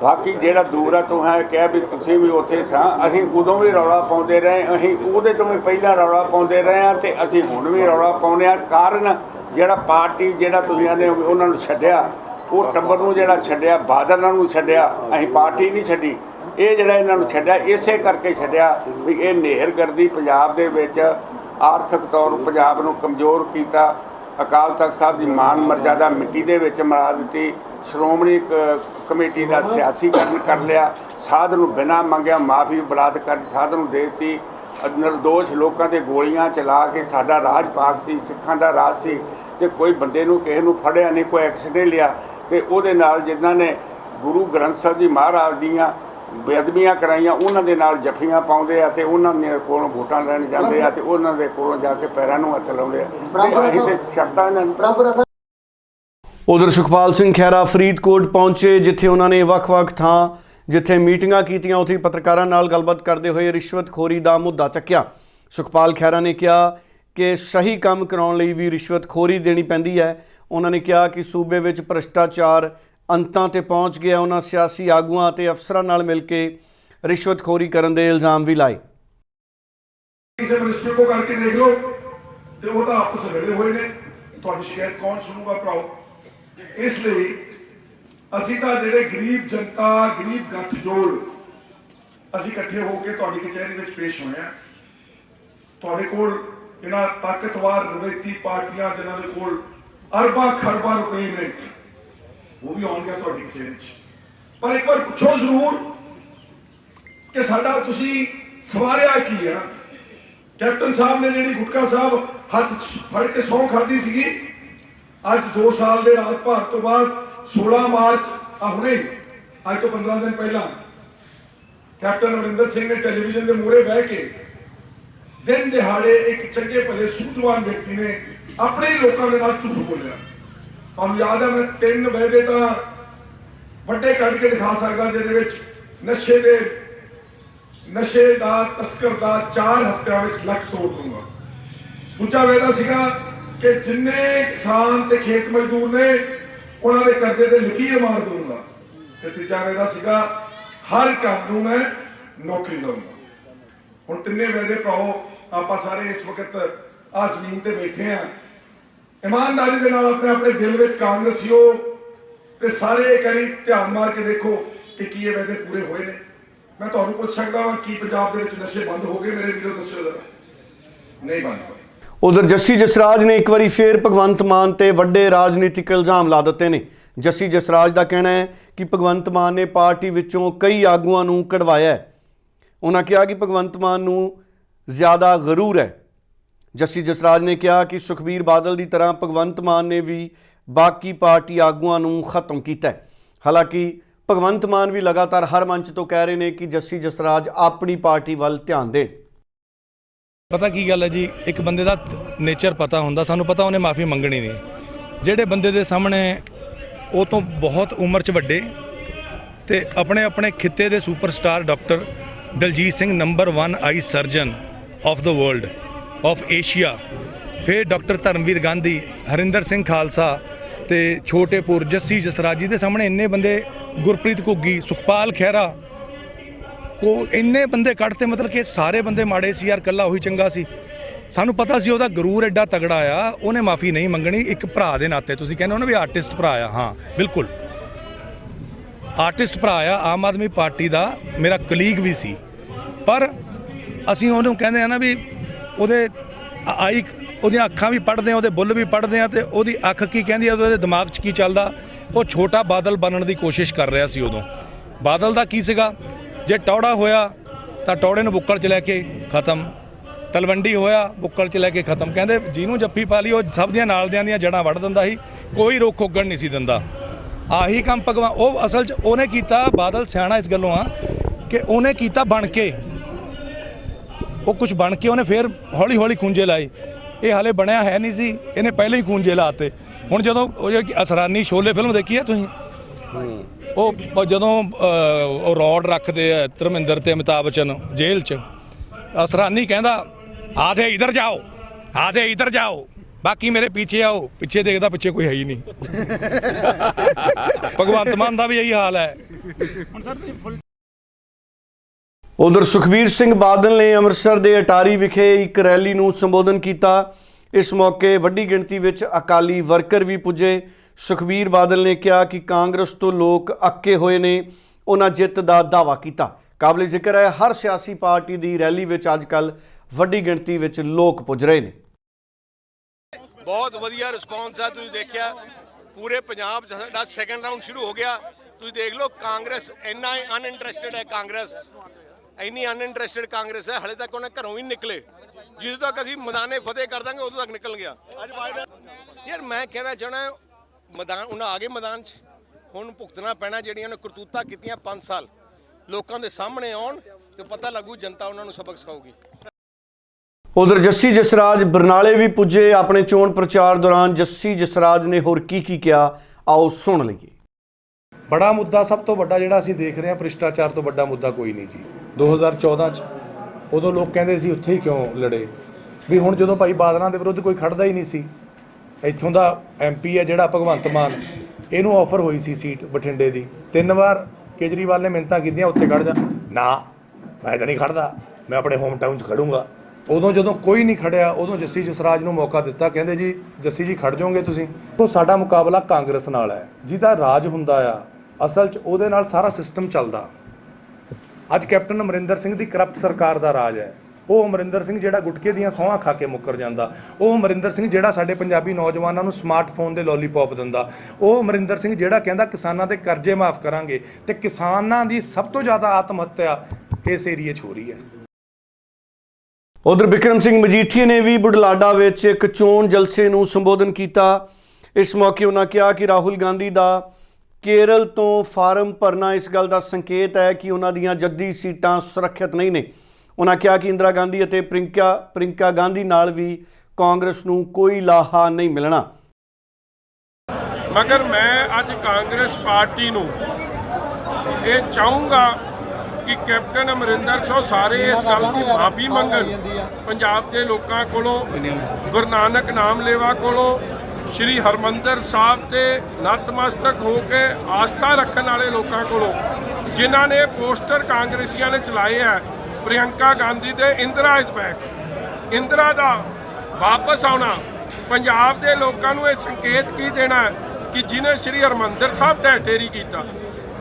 ਬਾਕੀ ਜਿਹੜਾ ਦੂਰ ਆ, ਤੋਂ ਹੈ ਕਿਹਾ ਵੀ ਤੁਸੀਂ ਵੀ ਉੱਥੇ ਸਾਂ, ਅਸੀਂ ਉਦੋਂ ਵੀ ਰੌਲਾ ਪਾਉਂਦੇ ਰਹੇ, ਅਸੀਂ ਉਹਦੇ ਤੋਂ ਵੀ ਪਹਿਲਾਂ ਰੌਲਾ ਪਾਉਂਦੇ ਰਹੇ ਆ ਤੇ ਅਸੀਂ ਹੁਣ ਵੀ ਰੌਲਾ ਪਾਉਂਦੇ ਆ ਕਾਰਨ ਜਿਹੜਾ ਪਾਰਟੀ ਜਿਹੜਾ ਤੁਸੀਂ ਆਨੇ ਉਹਨਾਂ ਨੂੰ ਛੱਡਿਆ, ਉਹ ਟੱਬਰ ਨੂੰ ਜਿਹੜਾ ਛੱਡਿਆ, ਬਾਦਲਾਂ ਨੂੰ ਛੱਡਿਆ, ਅਸੀਂ ਪਾਰਟੀ ਨਹੀਂ ਛੱਡੀ। ਇਹ ਜਿਹੜਾ ਇਹਨਾਂ ਨੂੰ ਛੱਡਿਆ, ਇਸੇ ਕਰਕੇ ਛੱਡਿਆ ਵੀ ਇਹ ਨੇਹਰਗਰਦੀ ਪੰਜਾਬ ਦੇ ਵਿੱਚ ਆਰਥਿਕ ਤੌਰ ਪੰਜਾਬ ਨੂੰ ਕਮਜ਼ੋਰ ਕੀਤਾ। ਅਕਾਲ ਤਖਤ ਸਾਹਿਬ ਦੀ ਮਾਨ ਮਰਜ਼ਾਦਾ ਮਿੱਟੀ ਦੇ ਵਿੱਚ ਮਿਲਾ ਦਿੱਤੀ। ਸ਼੍ਰੋਮਣੀ ਕ- ਕਮੇਟੀ ਦਾ ਸਿਆਸੀਕਰਨ ਕਰ ਲਿਆ। ਸਾਧ ਨੂੰ ਬਿਨਾਂ ਮੰਗਿਆ ਮਾਫੀ ਬਲਾਤਕਾਰ ਸਾਧ ਨੂੰ ਦੇ ਦਿੱਤੀ। ਨਿਰਦੋਸ਼ ਲੋਕਾਂ ਤੇ ਗੋਲੀਆਂ ਚਲਾ ਕੇ ਸਾਡਾ ਰਾਜ ਪਾਕ ਸੀ ਸਿੱਖਾਂ ਦਾ ਰਾਜ ਸੀ ਤੇ ਕੋਈ ਬੰਦੇ ਨੂੰ ਕਿਸੇ ਨੂੰ ਫੜਿਆ ਨਹੀਂ ਕੋਈ ਐਕਸ਼ਨ ਨਹੀਂ ਲਿਆ ਤੇ ਉਹਦੇ ਨਾਲ ਜਿਨ੍ਹਾਂ ਨੇ ਗੁਰੂ ਗ੍ਰੰਥ ਸਾਹਿਬ ਜੀ ਮਹਾਰਾਜ ਦੀਆਂ ਬੇਅਦਬੀਆਂ ਕਰਾਈਆਂ ਉਹਨਾਂ ਦੇ ਨਾਲ ਜੱਫੀਆਂ ਪਾਉਂਦੇ ਆ ਤੇ ਉਹਨਾਂ ਦੇ ਕੋਲੋਂ ਵੋਟਾਂ ਲੈਣ ਜਾਂਦੇ ਆ ਤੇ ਉਹਨਾਂ ਦੇ ਕੋਲੋਂ ਜਾ ਕੇ ਪੈਰਾਂ ਨੂੰ ਹੱਥ ਲਾਉਂਦੇ ਆ। ਤੇ ਅਸੀਂ ਤੇ ਸ਼ਰਤਾਂ ਇਹਨਾਂ ਨੂੰ ਉਧਰ ਸੁਖਪਾਲ ਸਿੰਘ ਖਹਿਰਾ ਫਰੀਦਕੋਟ ਪਹੁੰਚੇ ਜਿੱਥੇ ਉਹਨਾਂ ਨੇ ਵੱਖ-ਵੱਖ ਥਾਂ ਜਿੱਥੇ ਮੀਟਿੰਗਾਂ ਕੀਤੀਆਂ, ਉੱਥੇ ਪੱਤਰਕਾਰਾਂ ਨਾਲ ਗੱਲਬਾਤ ਕਰਦੇ ਹੋਏ ਰਿਸ਼ਵਤਖੋਰੀ ਦਾ ਮੁੱਦਾ ਚੱਕਿਆ। ਸੁਖਪਾਲ ਖਹਿਰਾ ਨੇ ਕਿਹਾ ਕਿ ਸਹੀ ਕੰਮ ਕਰਾਉਣ ਲਈ ਵੀ ਰਿਸ਼ਵਤਖੋਰੀ ਦੇਣੀ ਪੈਂਦੀ ਹੈ। ਉਹਨਾਂ ਨੇ ਕਿਹਾ ਕਿ ਸੂਬੇ ਵਿੱਚ ਭ੍ਰਿਸ਼ਟਾਚਾਰ ਅੰਤਾਂ ਤੇ ਪਹੁੰਚ ਗਿਆ। ਉਹਨਾਂ ਸਿਆਸੀ ਆਗੂਆਂ ਅਤੇ ਅਫਸਰਾਂ ਨਾਲ ਮਿਲ ਕੇ ਰਿਸ਼ਵਤਖੋਰੀ ਕਰਨ ਦੇ ਇਲਜ਼ਾਮ ਵੀ ਲਾਏ। ਕਿਸੇ ਮਿਨਿਸਟਰ ਕੋ ਕਰਕੇ ਦੇਖ ਲਓ ਤੇ ਉਹ ਤਾਂ ਆਪਸ ਵਿੱਚ ਹੋਏ ਨੇ। ਤੁਹਾਡੀ ਸ਼ਿਕਾਇਤ ਕੌਣ ਸੁਣੂਗਾ ਭਰਾਓ? ਇਸ ਲਈ ਅਸੀਂ ਤਾਂ ਜਿਹੜੇ ਗਰੀਬ ਜਨਤਾ, ਗਰੀਬ ਗੱਠਜੋੜ ਅਸੀਂ ਇਕੱਠੇ ਹੋ ਕੇ ਤੁਹਾਡੀ ਕਚਹਿਰੀ ਵਿੱਚ ਪੇਸ਼ ਹੋਏ ਆ ਤੁਹਾਡੇ ਕੋਲ ਇਹਨਾਂ ਤਾਕਤਵਰ ਰਵੈਤੀ ਪਾਰਟੀਆਂ ਜਿਨ੍ਹਾਂ ਦੇ ਕੋਲ ਅਰਬਾਂ ਖਰਬਾਂ ਰੁਪਏ ਨੇ, ਉਹ ਵੀ ਆਉਣਗੇ ਤੁਹਾਡੀ ਕਚਹਿਰੀ 'ਚ ਪਰ ਇੱਕ ਵਾਰ ਪੁੱਛੋ ਜ਼ਰੂਰ ਕਿ ਸਾਡਾ ਤੁਸੀਂ ਸਵਾਰਿਆ ਕੀ ਆ ਕੈਪਟਨ ਸਾਹਿਬ ਨੇ ਜਿਹੜੀ ਗੁਟਕਾ ਸਾਹਿਬ ਹੱਥ ਫੜ ਕੇ ਸੌਂ ਖਾਦੀ ਸੀਗੀ, ਅੱਜ 2 ਸਾਲ ਦੇ ਰਾਜ ਭਾਰ ਤੋਂ ਬਾਅਦ 16 ਮਾਰਚ ਆ ਹੁਣੇ ਅੱਜ ਤੋਂ 15 ਦਿਨ ਪਹਿਲਾਂ, ਕੈਪਟਨ ਅਮਰਿੰਦਰ ਸਿੰਘ ਨੇ ਟੈਲੀਵਿਜ਼ਨ ਦੇ ਮੂਹਰੇ ਬਹਿ ਕੇ ਦਿਨ ਦਿਹਾੜੇ ਇੱਕ ਚੰਗੇ ਭਲੇ ਸੂਝਵਾਨ ਵਿਅਕਤੀ ਨੇ ਆਪਣੇ ਲੋਕਾਂ ਦੇ ਨਾਲ ਝੂਠ ਬੋਲਿਆ। ਤੁਹਾਨੂੰ ਯਾਦ ਹੈ, ਮੈਂ ਤਿੰਨ ਵਾਅਦੇ ਤਾਂ ਵੱਡੇ ਕੱਢ ਕੇ ਦਿਖਾ ਸਕਦਾ, ਜਿਹਦੇ ਵਿੱਚ ਨਸ਼ੇ ਦੇ, ਨਸ਼ੇ ਦਾ, ਤਸਕਰ ਦਾ 4 ਹਫ਼ਤਿਆਂ ਵਿੱਚ ਲੱਖ ਤੋੜ ਦੂੰਗਾ ਦੂਜਾ ਵਾਅਦਾ ਸੀਗਾ ਕਿ ਜਿੰਨੇ ਕਿਸਾਨ ਤੇ ਖੇਤ ਮਜ਼ਦੂਰ ਨੇ ਉਹਨਾਂ ਦੇ ਕਰਜ਼ੇ ਤੇ ਲਕੀਰ ਮਾਰ ਦੂੰਗਾ ਤੇ ਤੀਜਾ ਵਾਅਦਾ ਸੀਗਾ, ਹਰ ਘਰ ਨੂੰ ਮੈਂ ਨੌਕਰੀ ਦਊਂਗਾ। ਹੁਣ ਤਿੰਨੇ ਵਾਅਦੇ ਭਰਾਓ ਆਪਾਂ ਸਾਰੇ ਇਸ ਵਕਤ ਆ ਜ਼ਮੀਨ ਤੇ ਬੈਠੇ ਆ। ਇਮਾਨਦਾਰੀ ਦੇ ਨਾਲ ਆਪਣੇ ਆਪਣੇ ਦਿਲ ਵਿੱਚ ਕਾਂਗਰਸੀਓ ਤੇ ਸਾਰੇ ਕਰੀ ਧਿਆਨ ਮਾਰ ਕੇ ਦੇਖੋ ਕਿ ਕੀ ਇਹ ਵੈਦੇ ਪੂਰੇ ਹੋਏ ਨੇ। ਮੈਂ ਤੁਹਾਨੂੰ ਪੁੱਛ ਸਕਦਾ ਹਾਂ ਕੀ ਪੰਜਾਬ ਦੇ ਵਿੱਚ ਨਸ਼ੇ ਬੰਦ ਹੋ ਗਏ ਮੇਰੇ ਵੀਰੋ ਦੱਸੋ ਜਰਾ। ਨਹੀਂ ਬੰਦ। ਉਧਰ ਜੱਸੀ ਜਸਰਾਜ ਨੇ ਇੱਕ ਵਾਰੀ ਫੇਰ ਭਗਵੰਤ ਮਾਨ ਤੇ ਵੱਡੇ ਰਾਜਨੀਤਿਕ ਇਲਜ਼ਾਮ ਲਾ ਦਿੱਤੇ ਨੇ। ਜੱਸੀ ਜਸਰਾਜ ਦਾ ਕਹਿਣਾ ਹੈ ਕਿ ਭਗਵੰਤ ਮਾਨ ਨੇ ਪਾਰਟੀ ਵਿੱਚੋਂ ਕਈ ਆਗੂਆਂ ਨੂੰ ਕਢਵਾਇਆ ਉਹਨਾਂ ਕਿਹਾ ਕਿ ਭਗਵੰਤ ਮਾਨ ਨੂੰ ਜ਼ਿਆਦਾ ਗਰੂਰ ਹੈ। ਜੱਸੀ ਜਸਰਾਜ ਨੇ ਕਿਹਾ ਕਿ ਸੁਖਬੀਰ ਬਾਦਲ ਦੀ ਤਰ੍ਹਾਂ ਭਗਵੰਤ ਮਾਨ ਨੇ ਵੀ ਬਾਕੀ ਪਾਰਟੀ ਆਗੂਆਂ ਨੂੰ ਖਤਮ ਕੀਤਾ ਹੈ। ਹਾਲਾਂਕਿ ਭਗਵੰਤ ਮਾਨ ਵੀ ਲਗਾਤਾਰ ਹਰ ਮੰਚ ਤੋਂ ਕਹਿ ਰਹੇ ਨੇ ਕਿ ਜੱਸੀ ਜਸਰਾਜ ਆਪਣੀ ਪਾਰਟੀ ਵੱਲ ਧਿਆਨ ਦੇਣ। ਪਤਾ ਕੀ ਗੱਲ ਹੈ ਜੀ? ਇੱਕ ਬੰਦੇ ਦਾ ਨੇਚਰ ਪਤਾ ਹੁੰਦਾ, ਸਾਨੂੰ ਪਤਾ ਉਹਨੇ ਮਾਫੀ ਮੰਗਣੀ ਨਹੀਂ। ਜਿਹੜੇ ਬੰਦੇ ਦੇ ਸਾਹਮਣੇ ਉਹ ਤੋਂ ਬਹੁਤ ਉਮਰ 'ਚ ਵੱਡੇ ਤੇ ਆਪਣੇ ਆਪਣੇ ਖਿੱਤੇ ਦੇ superstar doctor Daljit Singh number 1 eye surgeon of the world of Asia ਫਿਰ ਡਾਕਟਰ ਧਰਮਵੀਰ ਗਾਂਧੀ, ਹਰਿੰਦਰ ਸਿੰਘ ਖਾਲਸਾ ਤੇ ਛੋਟੇਪੁਰ ਜੱਸੀ ਜਸਰਾਜੀ ਦੇ ਸਾਹਮਣੇ ਇੰਨੇ ਬੰਦੇ, ਗੁਰਪ੍ਰੀਤ ਘੁੱਗੀ, ਸੁਖਪਾਲ ਖਹਿਰਾ ਉਹ ਇੰਨੇ ਬੰਦੇ ਕੱਢਤੇ ਮਤਲਬ ਕਿ ਸਾਰੇ ਬੰਦੇ ਮਾੜੇ ਸੀ ਯਾਰ, ਕੱਲਾ ਉਹੀ ਚੰਗਾ ਸੀ। ਸਾਨੂੰ ਪਤਾ ਸੀ ਉਹਦਾ ਗਰੂਰ ਐਡਾ ਤਗੜਾ ਆ, ਉਹਨੇ ਮਾਫੀ ਨਹੀਂ ਮੰਗਣੀ, ਇੱਕ ਭਰਾ ਦੇ ਨਾਤੇ ਤੁਸੀਂ ਕਹਿੰਦੇ ਹੋ ਨਾ ਵੀ ਆਰਟਿਸਟ ਭਰਾ ਆ। ਹਾਂ, ਬਿਲਕੁਲ। ਆਰਟਿਸਟ ਭਰਾ ਆ, ਆਮ ਆਦਮੀ ਪਾਰਟੀ ਦਾ, ਮੇਰਾ ਕਲੀਗ ਵੀ ਸੀ। ਪਰ ਅਸੀਂ ਉਹਨੂੰ ਕਹਿੰਦੇ ਆ ਨਾ ਵੀ ਉਹਦੇ ਆਈ, ਉਹਦੀਆਂ ਅੱਖਾਂ ਵੀ ਪੜ੍ਹਦੇ ਆ, ਉਹਦੇ ਬੁੱਲ ਵੀ ਪੜ੍ਹਦੇ ਆ ਤੇ ਉਹਦੀ ਅੱਖ ਕੀ ਕਹਿੰਦੀ ਆ ਉਹਦੇ ਦਿਮਾਗ 'ਚ ਕੀ ਚੱਲਦਾ? ਉਹ ਛੋਟਾ ਬਾਦਲ ਬਣਨ ਦੀ ਕੋਸ਼ਿਸ਼ ਕਰ ਰਿਹਾ ਸੀ ਉਦੋਂ। ਬਾਦਲ ਦਾ ਕੀ ਸੀਗਾ? ਜੇ ਟੌੜਾ ਹੋਇਆ ਤਾਂ ਟੌੜੇ ਨੂੰ ਬੁੱਕਲ 'ਚ ਲੈ ਕੇ ਖਤਮ। ਤਲਵੰਡੀ ਹੋਇਆ, ਬੁੱਕਲ 'ਚ ਲੈ ਕੇ ਖਤਮ। ਕਹਿੰਦੇ ਜਿਹਨੂੰ ਜੱਫੀ ਪਾ ਲਈ, ਉਹ ਸਭ ਦੀਆਂ ਨਾਲ ਦਿਆਂ ਦੀਆਂ ਜੜਾਂ ਵੱਢ ਦਿੰਦਾ ਸੀ। ਕੋਈ ਰੁੱਖ ਉੱਗਣ ਨਹੀਂ ਸੀ ਦਿੰਦਾ। ਆਹੀ ਕੰਮ ਭਗਵਾਨ, ਉਹ ਅਸਲ 'ਚ ਉਹਨੇ ਕੀਤਾ, ਬਾਦਲ ਸਿਆਣਾ ਇਸ ਗੱਲੋਂ ਆ, ਕਿ ਉਹਨੇ ਕੀਤਾ ਬਣ ਕੇ। ਉਹ ਕੁਝ ਬਣ ਕੇ ਉਹਨੇ ਫੇਰ ਹੌਲੀ ਹੌਲੀ ਖੂੰਜੇ ਲਾਏ। ਇਹ ਹਾਲੇ ਬਣਿਆ ਹੈ ਨਹੀਂ ਸੀ, ਇਹਨੇ ਪਹਿਲਾਂ ਹੀ ਖੂੰਜੇ ਲਾਤੇ। ਹੁਣ ਜਦੋਂ ਉਹ ਜਿਹੜੀ ਅਸਰਾਨੀ ਸ਼ੋਲੇ ਫਿਲਮ ਦੇਖੀ ਹੈ ਤੁਸੀਂ? ਉਹ ਜਦੋਂ ਰੋਡ ਰੱਖਦੇ ਆ ਧਰਮਿੰਦਰ ਤੇ ਅਮਿਤਾਭ ਬੱਚਨ ਜੇਲ੍ਹ 'ਚ ਅਸਰਾਨੀ ਕਹਿੰਦਾ ਆਧੇ ਇਧਰ ਜਾਓ ਆਧੇ ਇਧਰ ਜਾਓ ਬਾਕੀ ਮੇਰੇ ਪਿੱਛੇ ਆਓ ਪਿੱਛੇ ਦੇਖਦਾ ਪਿੱਛੇ ਕੋਈ ਹੈ ਹੀ ਨਹੀਂ। ਭਗਵੰਤ ਮਾਨ ਦਾ ਵੀ ਇਹੀ ਹਾਲ ਹੈ। ਉਧਰ ਸੁਖਬੀਰ ਸਿੰਘ ਬਾਦਲ ਨੇ ਅੰਮ੍ਰਿਤਸਰ ਦੇ ਅਟਾਰੀ ਵਿਖੇ ਇੱਕ ਰੈਲੀ ਨੂੰ ਸੰਬੋਧਨ ਕੀਤਾ। ਇਸ ਮੌਕੇ ਵੱਡੀ ਗਿਣਤੀ ਵਿੱਚ ਅਕਾਲੀ ਵਰਕਰ ਵੀ ਪੁੱਜੇ। ਸੁਖਬੀਰ ਬਾਦਲ ਨੇ ਕਿਹਾ ਕਿ ਕਾਂਗਰਸ ਤੋਂ ਲੋਕ ਅੱਕੇ ਹੋਏ ਨੇ, ਉਹਨਾਂ ਜਿੱਤ ਦਾ ਦਾਅਵਾ ਕੀਤਾ। ਕਾਬਲੇ ਜ਼ਿਕਰ ਹੈ, ਹਰ ਸਿਆਸੀ ਪਾਰਟੀ ਦੀ ਰੈਲੀ ਵਿੱਚ ਅੱਜ ਅੱਜਕੱਲ ਵੱਡੀ ਗਿਣਤੀ ਵਿੱਚ ਲੋਕ ਪੁੱਜ ਰਹੇ ਨੇ। ਬਹੁਤ ਵਧੀਆ ਰਿਸਪੌਂਸ ਆ, ਤੁਸੀਂ ਦੇਖਿਆ, ਪੂਰੇ ਪੰਜਾਬ 'ਚ ਸੈਕੰਡ ਰਾਊਂਡ ਸ਼ੁਰੂ ਹੋ ਗਿਆ। ਤੁਸੀਂ ਦੇਖ ਲਓ, ਕਾਂਗਰਸ ਇੰਨਾ ਅਨਇੰਟਰਸਟਿਡ ਹੈ, ਕਾਂਗਰਸ। ਇੰਨੀ ਅਨਇੰਟਰਸਟਿਡ ਕਾਂਗਰਸ ਹੈ, ਹਲੇ ਤੱਕ ਉਹਨੇ ਘਰੋਂ ਹੀ ਨਿਕਲੇ। ਜਦੋਂ ਤੱਕ ਅਸੀਂ ਮੈਦਾਨੇ ਫਤਿਹ ਕਰ ਦਾਂਗੇ, ਉਦੋਂ ਤੱਕ ਨਿਕਲ ਗਿਆ। ਯਾਰ, ਮੈਂ ਕਹਿਣਾ ਚਾਹਣਾ ਮੈਦਾਨ ਉਹਨਾਂ ਆ ਗਏ ਮੈਦਾਨ 'ਚ। ਹੁਣ ਭੁਗਤਣਾ ਪੈਣਾ ਜਿਹੜੀਆਂ ਉਹਨੇ ਕਰਤੂਤਾਂ ਕੀਤੀਆਂ 5 ਸਾਲ। ਲੋਕਾਂ ਦੇ ਸਾਹਮਣੇ ਆਉਣ ਤੇ ਪਤਾ ਲੱਗੂ ਜਨਤਾ ਉਹਨਾਂ ਨੂੰ ਸਬਕ ਸਿਖਾਊਗੀ। ਉਧਰ ਜੱਸੀ ਜਸਰਾਜ ਬਰਨਾਲੇ ਵੀ ਪੁੱਜੇ ਆਪਣੇ ਚੋਣ ਪ੍ਰਚਾਰ ਦੌਰਾਨ। ਜੱਸੀ ਜਸਰਾਜ ਨੇ ਹੋਰ ਕੀ ਕੀ ਕਿਹਾ? ਆਓ ਸੁਣ ਲਈਏ। ਬੜਾ ਮੁੱਦਾ ਸਭ ਤੋਂ ਵੱਡਾ ਜਿਹੜਾ ਅਸੀਂ ਦੇਖ ਰਹੇ ਹਾਂ ਭ੍ਰਿਸ਼ਟਾਚਾਰ ਤੋਂ ਵੱਡਾ ਮੁੱਦਾ ਕੋਈ ਨਹੀਂ ਜੀ। 2014 ਚ ਉਦੋਂ ਲੋਕ ਕਹਿੰਦੇ ਸੀ ਉੱਥੇ ਹੀ ਕਿਉਂ ਲੜੇ? ਵੀ ਹੁਣ ਜਦੋਂ ਭਾਈ ਬਾਦਲਾਂ ਦੇ ਵਿਰੁੱਧ ਕੋਈ ਖੜਦਾ ਹੀ ਨਹੀਂ ਸੀ। ਇੱਥੋਂ ਦਾ ਐਮਪੀ ਹੈ ਜਿਹੜਾ ਭਗਵੰਤ ਮਾਨ, ਇਹਨੂੰ ਆਫਰ ਹੋਈ ਸੀ ਸੀਟ ਬਠਿੰਡੇ ਦੀ। ਤਿੰਨ ਵਾਰ ਕੇਜਰੀਵਾਲ ਨੇ ਮਿੰਨਤਾਂ ਕੀਤੀਆਂ, ਉੱਥੇ ਖੜ ਜਾ। ਨਾ, ਮੈਂ ਤਾਂ ਨਹੀਂ ਖੜਦਾ, ਮੈਂ ਆਪਣੇ ਹੋਮ ਟਾਊਨ 'ਚ ਖੜੂੰਗਾ। ਉਦੋਂ ਜਦੋਂ ਕੋਈ ਨਹੀਂ ਖੜਿਆ, ਉਦੋਂ ਜੱਸੀ ਜਸਰਾਜ ਨੂੰ ਮੌਕਾ ਦਿੱਤਾ, ਕਹਿੰਦੇ ਜੀ, ਜੱਸੀ ਜੀ, ਖੜ ਜਾਓਗੇ ਤੁਸੀਂ? ਉਹ ਸਾਡਾ ਮੁਕਾਬਲਾ ਕਾਂਗਰਸ ਨਾਲ ਹੈ। ਜਿਹਦਾ ਰਾਜ ਹੁੰਦਾ ਆ, ਅਸਲ 'ਚ ਉਹਦੇ ਨਾਲ ਸਾਰਾ ਸਿਸਟਮ ਚੱਲਦਾ। ਅੱਜ ਕੈਪਟਨ ਅਮਰਿੰਦਰ ਸਿੰਘ ਦੀ ਕਰਪਟ ਸਰਕਾਰ ਦਾ ਰਾਜ ਹੈ। ਉਹ ਅਮਰਿੰਦਰ ਸਿੰਘ ਜਿਹੜਾ ਗੁਟਕੇ ਦੀਆਂ ਸੌਹਾਂ ਖਾ ਕੇ ਮੁੱਕਰ ਜਾਂਦਾ। ਉਹ ਅਮਰਿੰਦਰ ਸਿੰਘ ਜਿਹੜਾ ਸਾਡੇ ਪੰਜਾਬੀ ਨੌਜਵਾਨਾਂ ਨੂੰ ਸਮਾਰਟਫੋਨ ਦੇ ਲੋਲੀਪੌਪ ਦਿੰਦਾ। ਉਹ ਅਮਰਿੰਦਰ ਸਿੰਘ ਜਿਹੜਾ ਕਹਿੰਦਾ, ਕਿਸਾਨਾਂ ਦੇ ਕਰਜ਼ੇ ਮਾਫ ਕਰਾਂਗੇ। ਤੇ ਕਿਸਾਨਾਂ ਦੀ ਸਭ ਤੋਂ ਜ਼ਿਆਦਾ ਆਤਮ ਹੱਤਿਆ ਇਸ ਏਰੀਏ 'ਚ ਹੋ ਰਹੀ ਹੈ। ਉਧਰ ਬਿਕਰਮ ਸਿੰਘ ਮਜੀਠੀਆ ਨੇ ਵੀ ਬੁਢਲਾਡਾ ਵਿੱਚ ਇੱਕ ਚੋਣ ਜਲਸੇ ਨੂੰ ਸੰਬੋਧਨ ਕੀਤਾ। ਇਸ ਮੌਕੇ ਉਹਨਾਂ ਕਿਹਾ ਕਿ ਰਾਹੁਲ ਗਾਂਧੀ ਦਾ ਕੇਰਲ ਤੋਂ ਫਾਰਮ ਭਰਨਾ ਇਸ ਗੱਲ ਦਾ ਸੰਕੇਤ ਹੈ ਕਿ ਉਹਨਾਂ ਦੀਆਂ ਜੱਦੀ ਸੀਟਾਂ ਸੁਰੱਖਿਅਤ ਨਹੀਂ ਨੇ। ਉਹਨਾਂ ਕਿਹਾ ਕਿ ਇੰਦਰਾ ਗਾਂਧੀ ਅਤੇ ਪ੍ਰਿੰਕਾ ਪ੍ਰਿੰਕਾ ਗਾਂਧੀ ਨਾਲ ਵੀ ਕਾਂਗਰਸ ਨੂੰ ਕੋਈ ਲਾਹਾ ਨਹੀਂ ਮਿਲਣਾ। ਮਗਰ ਮੈਂ ਅੱਜ ਕਾਂਗਰਸ ਪਾਰਟੀ ਨੂੰ ਇਹ ਚਾਹੂੰਗਾ ਕਿ ਕੈਪਟਨ ਅਮਰਿੰਦਰ ਸਿੰਘ ਸਾਰੇ ਇਸ ਗੱਲ ਦੀ ਮਾਫੀ ਮੰਗਣ। ਪੰਜਾਬ ਦੇ ਲੋਕਾਂ ਕੋਲੋਂ, ਗੁਰੂ ਨਾਨਕ ਨਾਮ ਲੇਵਾ ਕੋਲੋਂ, ਸ਼੍ਰੀ ਹਰਮੰਦਰ ਸਾਹਿਬ ਤੇ ਨਤਮਸਤਕ ਹੋ ਕੇ ਆਸਥਾ ਰੱਖਣ ਵਾਲੇ ਲੋਕਾਂ ਕੋਲੋਂ, ਜਿਨ੍ਹਾਂ ਨੇ ਪੋਸਟਰ ਕਾਂਗਰਸੀਆਂ ਨੇ ਚਲਾਏ ਹੈ ਪ੍ਰਿਯੰਕਾ ਗਾਂਧੀ ਦੇ ਇੰਦਰਾ ਇਜ਼ ਬੈਕ ਇੰਦਰਾ ਦਾ ਵਾਪਸ ਆਉਣਾ। ਪੰਜਾਬ ਦੇ ਲੋਕਾਂ ਨੂੰ ਇਹ ਸੰਕੇਤ ਕੀ ਦੇਣਾ ਕਿ ਜਿਨੇ ਸ਼੍ਰੀ ਹਰਮੰਦਰ ਸਾਹਿਬ ਢਹਿ ਢੇਰੀ ਕੀਤਾ,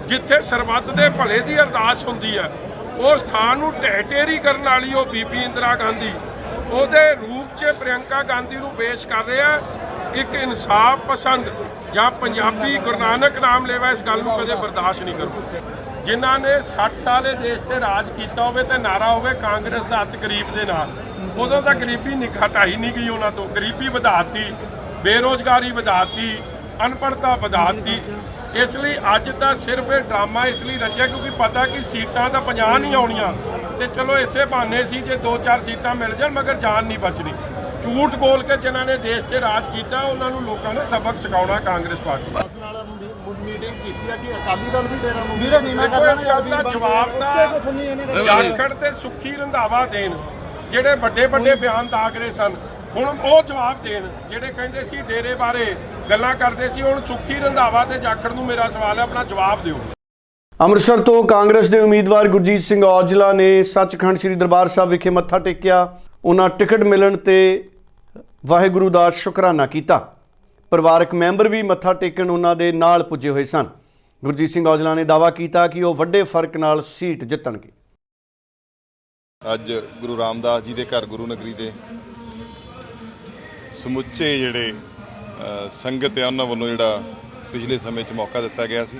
ਜਿੱਥੇ ਸਰਬੱਤ ਦੇ ਭਲੇ ਦੀ ਅਰਦਾਸ ਹੁੰਦੀ ਹੈ, ਉਹ ਸਥਾਨ ਨੂੰ ਢਹਿ ਢੇਰੀ ਕਰਨ ਵਾਲੀ ਉਹ ਬੀਬੀ ਇੰਦਰਾ ਗਾਂਧੀ, ਉਹਦੇ ਰੂਪ 'ਚ ਪ੍ਰਿਯੰਕਾ ਗਾਂਧੀ ਨੂੰ ਪੇਸ਼ ਕਰ ਰਿਹਾ ਇੱਕ ਇਨਸਾਫ ਪਸੰਦ ਜਾਂ ਪੰਜਾਬੀ ਗੁਰੂ ਨਾਨਕ ਨਾਮ ਲੈਵਾ ਇਸ ਗੱਲ ਨੂੰ ਕਦੇ ਬਰਦਾਸ਼ਤ ਨਹੀਂ ਕਰੂ। ਜਿਨ੍ਹਾਂ ਨੇ 60 ਸਾਲ ਇਹ ਦੇਸ਼ ਤੇ ਰਾਜ ਕੀਤਾ ਹੋਵੇ ਤੇ ਨਾਰਾ ਹੋਵੇ ਕਾਂਗਰਸ ਦਾ ਹੱਥ ਗਰੀਬ ਦੇ ਨਾਲ। ਉਦੋਂ ਤਾਂ ਗਰੀਬੀ ਨਹੀਂ ਘਟਾਈ ਨਹੀਂ ਗਈ ਉਹਨਾਂ ਤੋਂ। ਗਰੀਬੀ ਵਧਾਤੀ, ਬੇਰੋਜ਼ਗਾਰੀ ਵਧਾਤੀ ਅਨਪੜਤਾ ਵਧਾਤੀ। ਇਸ ਲਈ ਅੱਜ ਤਾਂ ਸਿਰਫ ਇਹ ਡਰਾਮਾ ਇਸ ਲਈ ਰਚਿਆ ਕਿਉਂਕਿ ਪਤਾ ਕਿ ਸੀਟਾਂ ਤਾਂ 50 ਨਹੀਂ ਆਉਣੀਆਂ। ਤੇ ਚਲੋ ਇਸੇ ਬਹਾਨੇ ਸੀ ਜੇ 2-4 ਸੀਟਾਂ ਮਿਲ ਜਾਣ, ਮਗਰ ਜਾਨ ਨਹੀਂ ਬਚਣੀ। ਝੂਠ ਬੋਲ ਕੇ ਜਿਨ੍ਹਾਂ ਨੇ ਦੇਸ਼ ਤੇ ਰਾਜ ਕੀਤਾ, ਉਹਨਾਂ ਨੂੰ ਲੋਕਾਂ ਨੇ ਸਬਕ ਸਿਖਾਉਣਾ ਕਾਂਗਰਸ ਪਾਰਟੀ ਮੀਟਿੰਗ ਕੀਤੀ ਆ ਕਿ ਅਕਾਲੀ ਦਲ ਵੀ ਡੇਰਾ ਨੂੰ ਵੀਰੇ ਨੀਮਾ ਦੇਖੋ ਇਸ ਗੱਲ ਦਾ ਜਵਾਬ ਤਾਂ ਜਾਖੜ ਤੇ ਸੁੱਖੀ ਰੰਧਾਵਾ ਦੇਣ ਜਿਹੜੇ ਵੱਡੇ ਵੱਡੇ ਬਿਆਨ ਦਾਗ ਰਹੇ ਸਨ ਹੁਣ ਉਹ ਜਵਾਬ ਦੇਣ ਜਿਹੜੇ ਕਹਿੰਦੇ ਸੀ ਡੇਰੇ ਬਾਰੇ ਗੱਲਾਂ ਕਰਦੇ ਸੀ ਹੁਣ ਸੁੱਖੀ ਰੰਧਾਵਾ ਤੇ ਜਾਖੜ ਨੂੰ ਮੇਰਾ ਸਵਾਲ ਹੈ ਆਪਣਾ ਜਵਾਬ ਦਿਓ। ਅੰਮ੍ਰਿਤਸਰ ਤੋਂ ਕਾਂਗਰਸ ਦੇ ਉਮੀਦਵਾਰ ਗੁਰਜੀਤ ਸਿੰਘ ਔਜਲਾ ਨੇ ਸੱਚਖੰਡ ਸ੍ਰੀ ਦਰਬਾਰ ਸਾਹਿਬ ਵਿਖੇ ਮੱਥਾ ਟੇਕਿਆ। ਉਹਨਾਂ ਟਿਕਟ ਮਿਲਣ ਤੇ ਵਾਹਿਗੁਰੂ ਦਾ ਸ਼ੁਕਰਾਨਾ ਕੀਤਾ। ਪਰਿਵਾਰਕ ਮੈਂਬਰ ਵੀ ਮੱਥਾ ਟੇਕਣ ਉਹਨਾਂ ਦੇ ਨਾਲ ਪੁੱਜੇ ਹੋਏ ਸਨ। ਗੁਰਜੀਤ ਸਿੰਘ ਔਜਲਾ ਨੇ ਦਾਅਵਾ ਕੀਤਾ ਕਿ ਉਹ ਵੱਡੇ ਫ਼ਰਕ ਨਾਲ ਸੀਟ ਜਿੱਤਣਗੇ। ਅੱਜ ਗੁਰੂ ਰਾਮਦਾਸ ਜੀ ਦੇ ਘਰ ਗੁਰੂ ਨਗਰੀ ਦੇ ਸਮੁੱਚੇ ਜਿਹੜੇ ਸੰਗਤ ਹੈ, ਉਹਨਾਂ ਵੱਲੋਂ ਜਿਹੜਾ ਪਿਛਲੇ ਸਮੇਂ 'ਚ ਮੌਕਾ ਦਿੱਤਾ ਗਿਆ ਸੀ।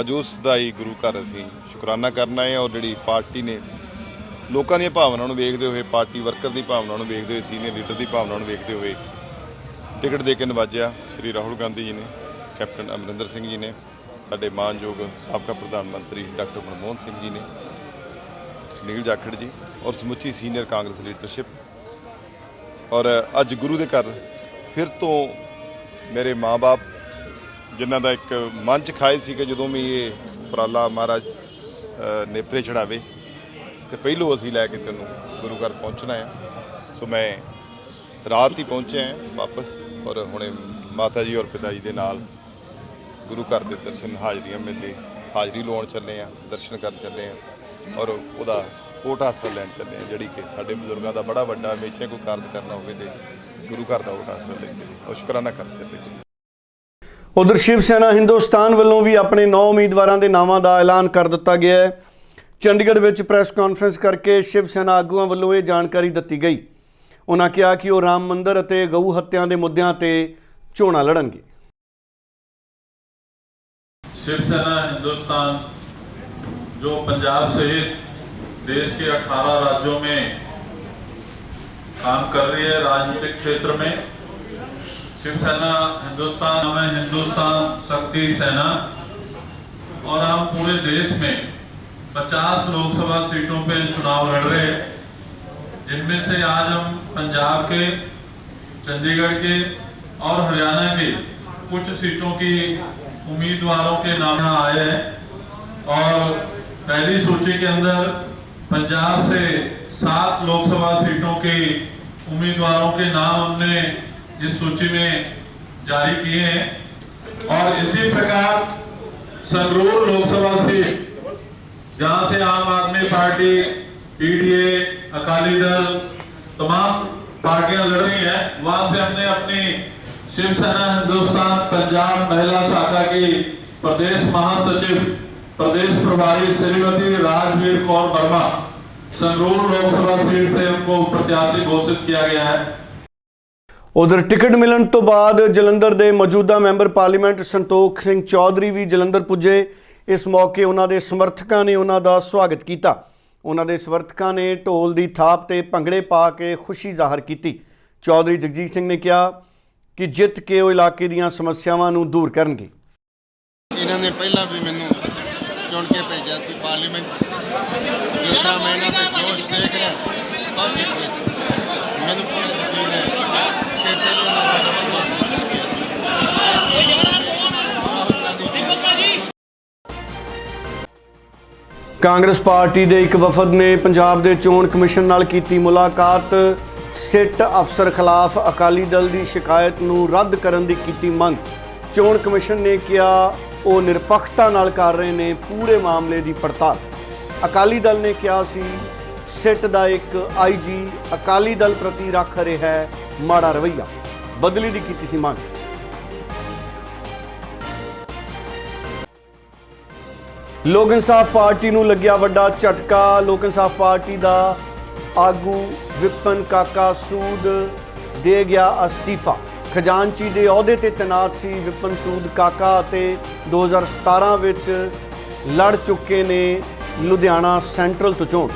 ਅੱਜ ਉਸ ਦਾ ਹੀ ਗੁਰੂ ਘਰ ਅਸੀਂ ਸ਼ੁਕਰਾਨਾ ਕਰਨਾ ਹੈ ਔਰ ਜਿਹੜੀ ਪਾਰਟੀ ਨੇ ਲੋਕਾਂ ਦੀਆਂ ਭਾਵਨਾਵਾਂ ਨੂੰ ਵੇਖਦੇ ਹੋਏ, ਪਾਰਟੀ ਵਰਕਰ ਦੀ ਭਾਵਨਾ ਨੂੰ ਵੇਖਦੇ ਹੋਏ, ਸੀਨੀਅਰ ਲੀਡਰ ਦੀ ਭਾਵਨਾ ਨੂੰ ਵੇਖਦੇ ਹੋਏ ਟਿਕਟ ਦੇ ਕੇ ਨਵਾਜਿਆ ਸ਼੍ਰੀ ਰਾਹੁਲ ਗਾਂਧੀ ਜੀ ਨੇ, ਕੈਪਟਨ ਅਮਰਿੰਦਰ ਸਿੰਘ ਜੀ ਨੇ, ਸਾਡੇ ਮਾਨਯੋਗ ਸਾਬਕਾ ਪ੍ਰਧਾਨ ਮੰਤਰੀ ਡਾਕਟਰ ਮਨਮੋਹਨ ਸਿੰਘ ਜੀ ਨੇ, ਸੁਨੀਲ ਜਾਖੜ ਜੀ ਔਰ ਸਮੁੱਚੀ ਸੀਨੀਅਰ ਕਾਂਗਰਸ ਲੀਡਰਸ਼ਿਪ। ਔਰ ਅੱਜ ਗੁਰੂ ਦੇ ਘਰ ਫਿਰ ਤੋਂ ਮੇਰੇ ਮਾਪੇ ਜਿਨ੍ਹਾਂ ਦਾ ਇੱਕ ਮਨ ਚ ਖਾਏ ਸੀ ਕਿ ਜਦੋਂ ਵੀ ਇਹ ਉਪਰਾਲਾ ਮਹਾਰਾਜ ਨੇਪਰੇ ਚੜਾਵੇ ਤੇ ਪਹਿਲੋਂ ਅਸੀਂ ਲੈ ਕੇ ਤੈਨੂੰ ਗੁਰੂ ਘਰ ਪਹੁੰਚਣਾ ਹੈ ਸੋ ਮੈਂ ਰਾਤ ਹੀ ਪਹੁੰਚਿਆ ਹਾਂ ਵਾਪਸ। ਔਰ ਹੁਣੇ ਮਾਤਾ ਜੀ ਔਰ ਪਿਤਾ ਜੀ ਦੇ ਨਾਲ ਗੁਰੂ ਘਰ ਦੇ ਦਰਸ਼ਨ ਹਾਜ਼ਰੀਆਂ ਮੇਲੇ ਹਾਜ਼ਰੀ ਲਵਾਉਣ ਚੱਲੇ ਆ ਦਰਸ਼ਨ ਕਰਨ ਚੱਲੇ ਆ ਔਰ ਉਹਦਾ ਓਟ ਆਸਰਾ ਲੈਣ ਚੱਲੇ ਆ ਜਿਹੜੀ ਕਿ ਸਾਡੇ ਬਜ਼ੁਰਗਾਂ ਦਾ ਬੜਾ ਵੱਡਾ ਹਮੇਸ਼ਾ ਕੋਈ ਕਾਰਜ ਕਰਨਾ ਹੋਵੇ ਤੇ ਗੁਰੂ ਘਰ ਦਾ ਓਟ ਆਸਰਾ ਲੈਂਦੇ ਔਰ ਸ਼ੁਕਰਾਨਾ ਕਰਨ ਚੱਲੇ ਜੀ ਉਧਰ ਸ਼ਿਵ ਸੈਨਾ ਹਿੰਦੁਸਤਾਨ ਵੱਲੋਂ ਵੀ ਆਪਣੇ 9 ਉਮੀਦਵਾਰਾਂ ਦੇ ਨਾਵਾਂ ਦਾ ਐਲਾਨ ਕਰ ਦਿੱਤਾ ਗਿਆ ਹੈ। ਚੰਡੀਗੜ੍ਹ ਵਿੱਚ ਪ੍ਰੈਸ ਕਾਨਫਰੰਸ ਕਰਕੇ ਸ਼ਿਵ ਸੈਨਾ ਆਗੂਆਂ ਵੱਲੋਂ ਇਹ ਜਾਣਕਾਰੀ ਦਿੱਤੀ ਗਈ। ਉਹਨਾਂ ਕਿਹਾ ਕਿ ਉਹ ਰਾਮ ਮੰਦਿਰ ਅਤੇ ਗਊ ਹੱਤਿਆਂ ਦੇ ਮੁੱਦਿਆਂ ਤੇ ਚੋਣਾਂ ਲੜਨਗੇ शिवसेना हिंदुस्तान जो पंजाब सहित देश के 18 राज्यों में काम कर रही है राजनीतिक क्षेत्र में शिवसेना हिंदुस्तान में हिंदुस्तान शक्ति सेना और हम पूरे देश में 50 लोकसभा सीटों पे चुनाव लड़ रहे हैं जिनमें से आज हम पंजाब के, चंडीगढ़ के और हरियाणा के कुछ सीटों की उम्मीदवारों के नाम आए हैं। और पहली सूची के अंदर पंजाब से सात लोकसभा सीटों के उम्मीदवारों के नाम हमने इस सूची में जारी किए हैं। और इसी प्रकार संगरूर लोकसभा सीट, जहाँ से आम आदमी पार्टी पीडीए अकाली दल तमाम पार्टियां लड़ रही हैं वहां से हमने अपनी शिवसेना हिंदुस्तान पंजाब महिला शाखा की प्रदेश महासचिव प्रदेश प्रभारी श्रीमती राजवीर कौर वर्मा संगरूर लोकसभा सीट से उनको प्रत्याशी घोषित किया गया है ਉਧਰ ਟਿਕਟ ਮਿਲਣ ਤੋਂ ਬਾਅਦ ਜਲੰਧਰ ਦੇ ਮੌਜੂਦਾ ਮੈਂਬਰ ਪਾਰਲੀਮੈਂਟ ਸੰਤੋਖ ਸਿੰਘ ਚੌਧਰੀ ਵੀ ਜਲੰਧਰ ਪੁੱਜੇ ਇਸ ਮੌਕੇ ਉਹਨਾਂ ਦੇ ਸਮਰਥਕਾਂ ਨੇ ਉਹਨਾਂ ਦਾ ਸਵਾਗਤ ਕੀਤਾ ਉਹਨਾਂ ਦੇ ਸਮਰਥਕਾਂ ਨੇ ਢੋਲ ਦੀ ਥਾਪ ਤੇ ਭੰਗੜੇ ਪਾ ਕੇ ਖੁਸ਼ੀ ਜ਼ਾਹਰ ਕੀਤੀ। ਚੌਧਰੀ ਜਗਜੀਤ ਸਿੰਘ ਨੇ ਕਿਹਾ ਕਿ ਜਿੱਤ ਕੇ ਉਹ ਇਲਾਕੇ ਦੀਆਂ ਸਮੱਸਿਆਵਾਂ ਨੂੰ ਦੂਰ ਕਰਨਗੇ। ਇਹਨਾਂ ਨੇ ਪਹਿਲਾਂ ਵੀ ਮੈਨੂੰ ਚੁਣ ਕੇ ਭੇਜਿਆ ਸੀ ਪਾਰਲੀਮੈਂਟ। ਦੂਸਰਾ ਮੈਂ ਇਹਨਾਂ ਦੇ ਜੋਸ਼ ਦੇਖ ਰਿਹਾ ਪਬਲਿਕ ਵਿੱਚ ਕਾਂਗਰਸ ਪਾਰਟੀ ਦੇ ਇੱਕ ਵਫਦ ਨੇ ਪੰਜਾਬ ਦੇ ਚੋਣ ਕਮਿਸ਼ਨ ਨਾਲ ਕੀਤੀ ਮੁਲਾਕਾਤ। ਸਿੱਟ ਅਫਸਰ ਖਿਲਾਫ ਅਕਾਲੀ ਦਲ ਦੀ ਸ਼ਿਕਾਇਤ ਨੂੰ ਰੱਦ ਕਰਨ ਦੀ ਕੀਤੀ ਮੰਗ। ਚੋਣ ਕਮਿਸ਼ਨ ਨੇ ਕਿਹਾ, ਉਹ ਨਿਰਪੱਖਤਾ ਨਾਲ ਕਰ ਰਹੇ ਨੇ, ਪੂਰੇ ਮਾਮਲੇ ਦੀ ਪੜਤਾਲ। ਅਕਾਲੀ ਦਲ ਨੇ ਕਿਹਾ ਸੀ, ਸਿੱਟ ਦਾ ਇੱਕ ਆਈਜੀ ਅਕਾਲੀ ਦਲ ਪ੍ਰਤੀ ਰੱਖ ਰਿਹਾ ਹੈ, ਮਾੜਾ ਰਵੱਈਆ। ਬਦਲੀ ਦੀ ਕੀਤੀ ਸੀ ਮੰਗ। ਲੋਕ ਇਨਸਾਫ ਪਾਰਟੀ ਨੂੰ ਲੱਗਿਆ ਵੱਡਾ ਝਟਕਾ। ਲੋਕ ਇਨਸਾਫ ਪਾਰਟੀ ਦਾ ਆਗੂ ਵਿਪਨ ਕਾਕਾ ਸੂਦ ਦੇ ਗਿਆ ਅਸਤੀਫਾ। ਖਜ਼ਾਨਚੀ ਦੇ ਅਹੁਦੇ ਤੇ ਤੈਨਾਤ ਸੀ ਵਿਪਨ ਸੂਦ ਕਾਕਾ ਅਤੇ 2017 ਵਿੱਚ ਲੜ ਚੁੱਕੇ ਨੇ ਲੁਧਿਆਣਾ ਸੈਂਟਰਲ ਤੋਂ ਚੋਣ।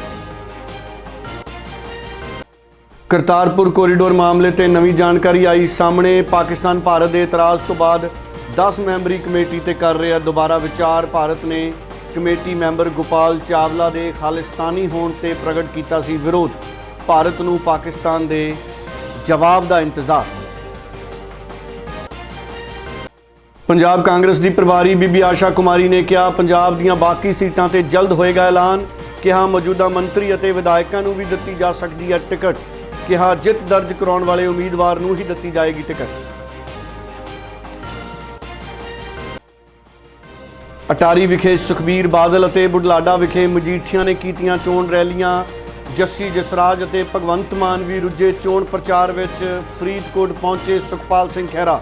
ਕਰਤਾਰਪੁਰ ਕੋਰੀਡੋਰ ਮਾਮਲੇ ਤੇ ਨਵੀਂ ਜਾਣਕਾਰੀ ਆਈ ਸਾਹਮਣੇ। ਪਾਕਿਸਤਾਨ ਭਾਰਤ ਦੇ ਇਤਰਾਜ਼ ਤੋਂ ਬਾਅਦ 10 ਮੈਂਬਰੀ ਕਮੇਟੀ ਤੇ ਕਰ ਰਿਹਾ ਦੁਬਾਰਾ ਵਿਚਾਰ। ਭਾਰਤ ਨੇ ਕਮੇਟੀ ਮੈਂਬਰ ਗੋਪਾਲ ਚਾਵਲਾ ਦੇ ਖਾਲਿਸਤਾਨੀ ਹੋਣ ਤੇ ਪ੍ਰਗਟ ਕੀਤਾ ਸੀ ਵਿਰੋਧ। ਭਾਰਤ ਨੂੰ ਪਾਕਿਸਤਾਨ ਦੇ ਜਵਾਬ ਦਾ ਇੰਤਜ਼ਾਰ। ਪੰਜਾਬ ਕਾਂਗਰਸ ਦੀ ਪ੍ਰਭਾਰੀ ਬੀਬੀ ਆਸ਼ਾ ਕੁਮਾਰੀ ਨੇ ਕਿਹਾ, ਪੰਜਾਬ ਦੀਆਂ ਬਾਕੀ ਸੀਟਾਂ ਤੇ ਜਲਦ ਹੋਏਗਾ ਐਲਾਨ। ਕਿਹਾ, ਮੌਜੂਦਾ ਮੰਤਰੀ ਅਤੇ ਵਿਧਾਇਕਾਂ ਨੂੰ ਵੀ ਦਿੱਤੀ ਜਾ ਸਕਦੀ ਹੈ ਟਿਕਟ। ਕਿਹਾ, ਜਿੱਤ ਦਰਜ ਕਰਾਉਣ ਵਾਲੇ ਉਮੀਦਵਾਰ ਨੂੰ ਹੀ ਦਿੱਤੀ ਜਾਏਗੀ ਟਿਕਟ। ਅਟਾਰੀ ਵਿਖੇ ਸੁਖਬੀਰ ਬਾਦਲ ਅਤੇ ਬੁਢਲਾਡਾ ਵਿਖੇ ਮਜੀਠੀਆਂ ਨੇ ਕੀਤੀਆਂ ਚੋਣ ਰੈਲੀਆਂ। ਜੱਸੀ ਜਸਰਾਜ ਅਤੇ ਭਗਵੰਤ ਮਾਨ ਵੀ ਰੁੱਝੇ ਚੋਣ ਪ੍ਰਚਾਰ ਵਿੱਚ ਫਰੀਦਕੋਟ ਪਹੁੰਚੇ ਸੁਖਪਾਲ ਸਿੰਘ ਖਹਿਰਾ।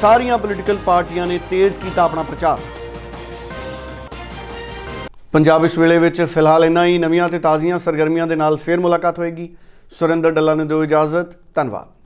ਸਾਰੀਆਂ ਪੋਲੀਟੀਕਲ ਪਾਰਟੀਆਂ ਨੇ ਤੇਜ਼ ਕੀਤਾ ਆਪਣਾ ਪ੍ਰਚਾਰ। ਪੰਜਾਬ ਇਸ ਵੇਲੇ ਵਿੱਚ ਫਿਲਹਾਲ ਇੰਨਾ ਹੀ। ਨਵੀਆਂ ਤੇ ਤਾਜ਼ੀਆਂ ਸਰਗਰਮੀਆਂ ਦੇ ਨਾਲ ਫੇਰ ਮੁਲਾਕਾਤ ਹੋਏਗੀ। ਸੁਰਿੰਦਰ ਡੱਲਾ ਨੂੰ ਦਿਓ ਇਜਾਜ਼ਤ। ਧੰਨਵਾਦ।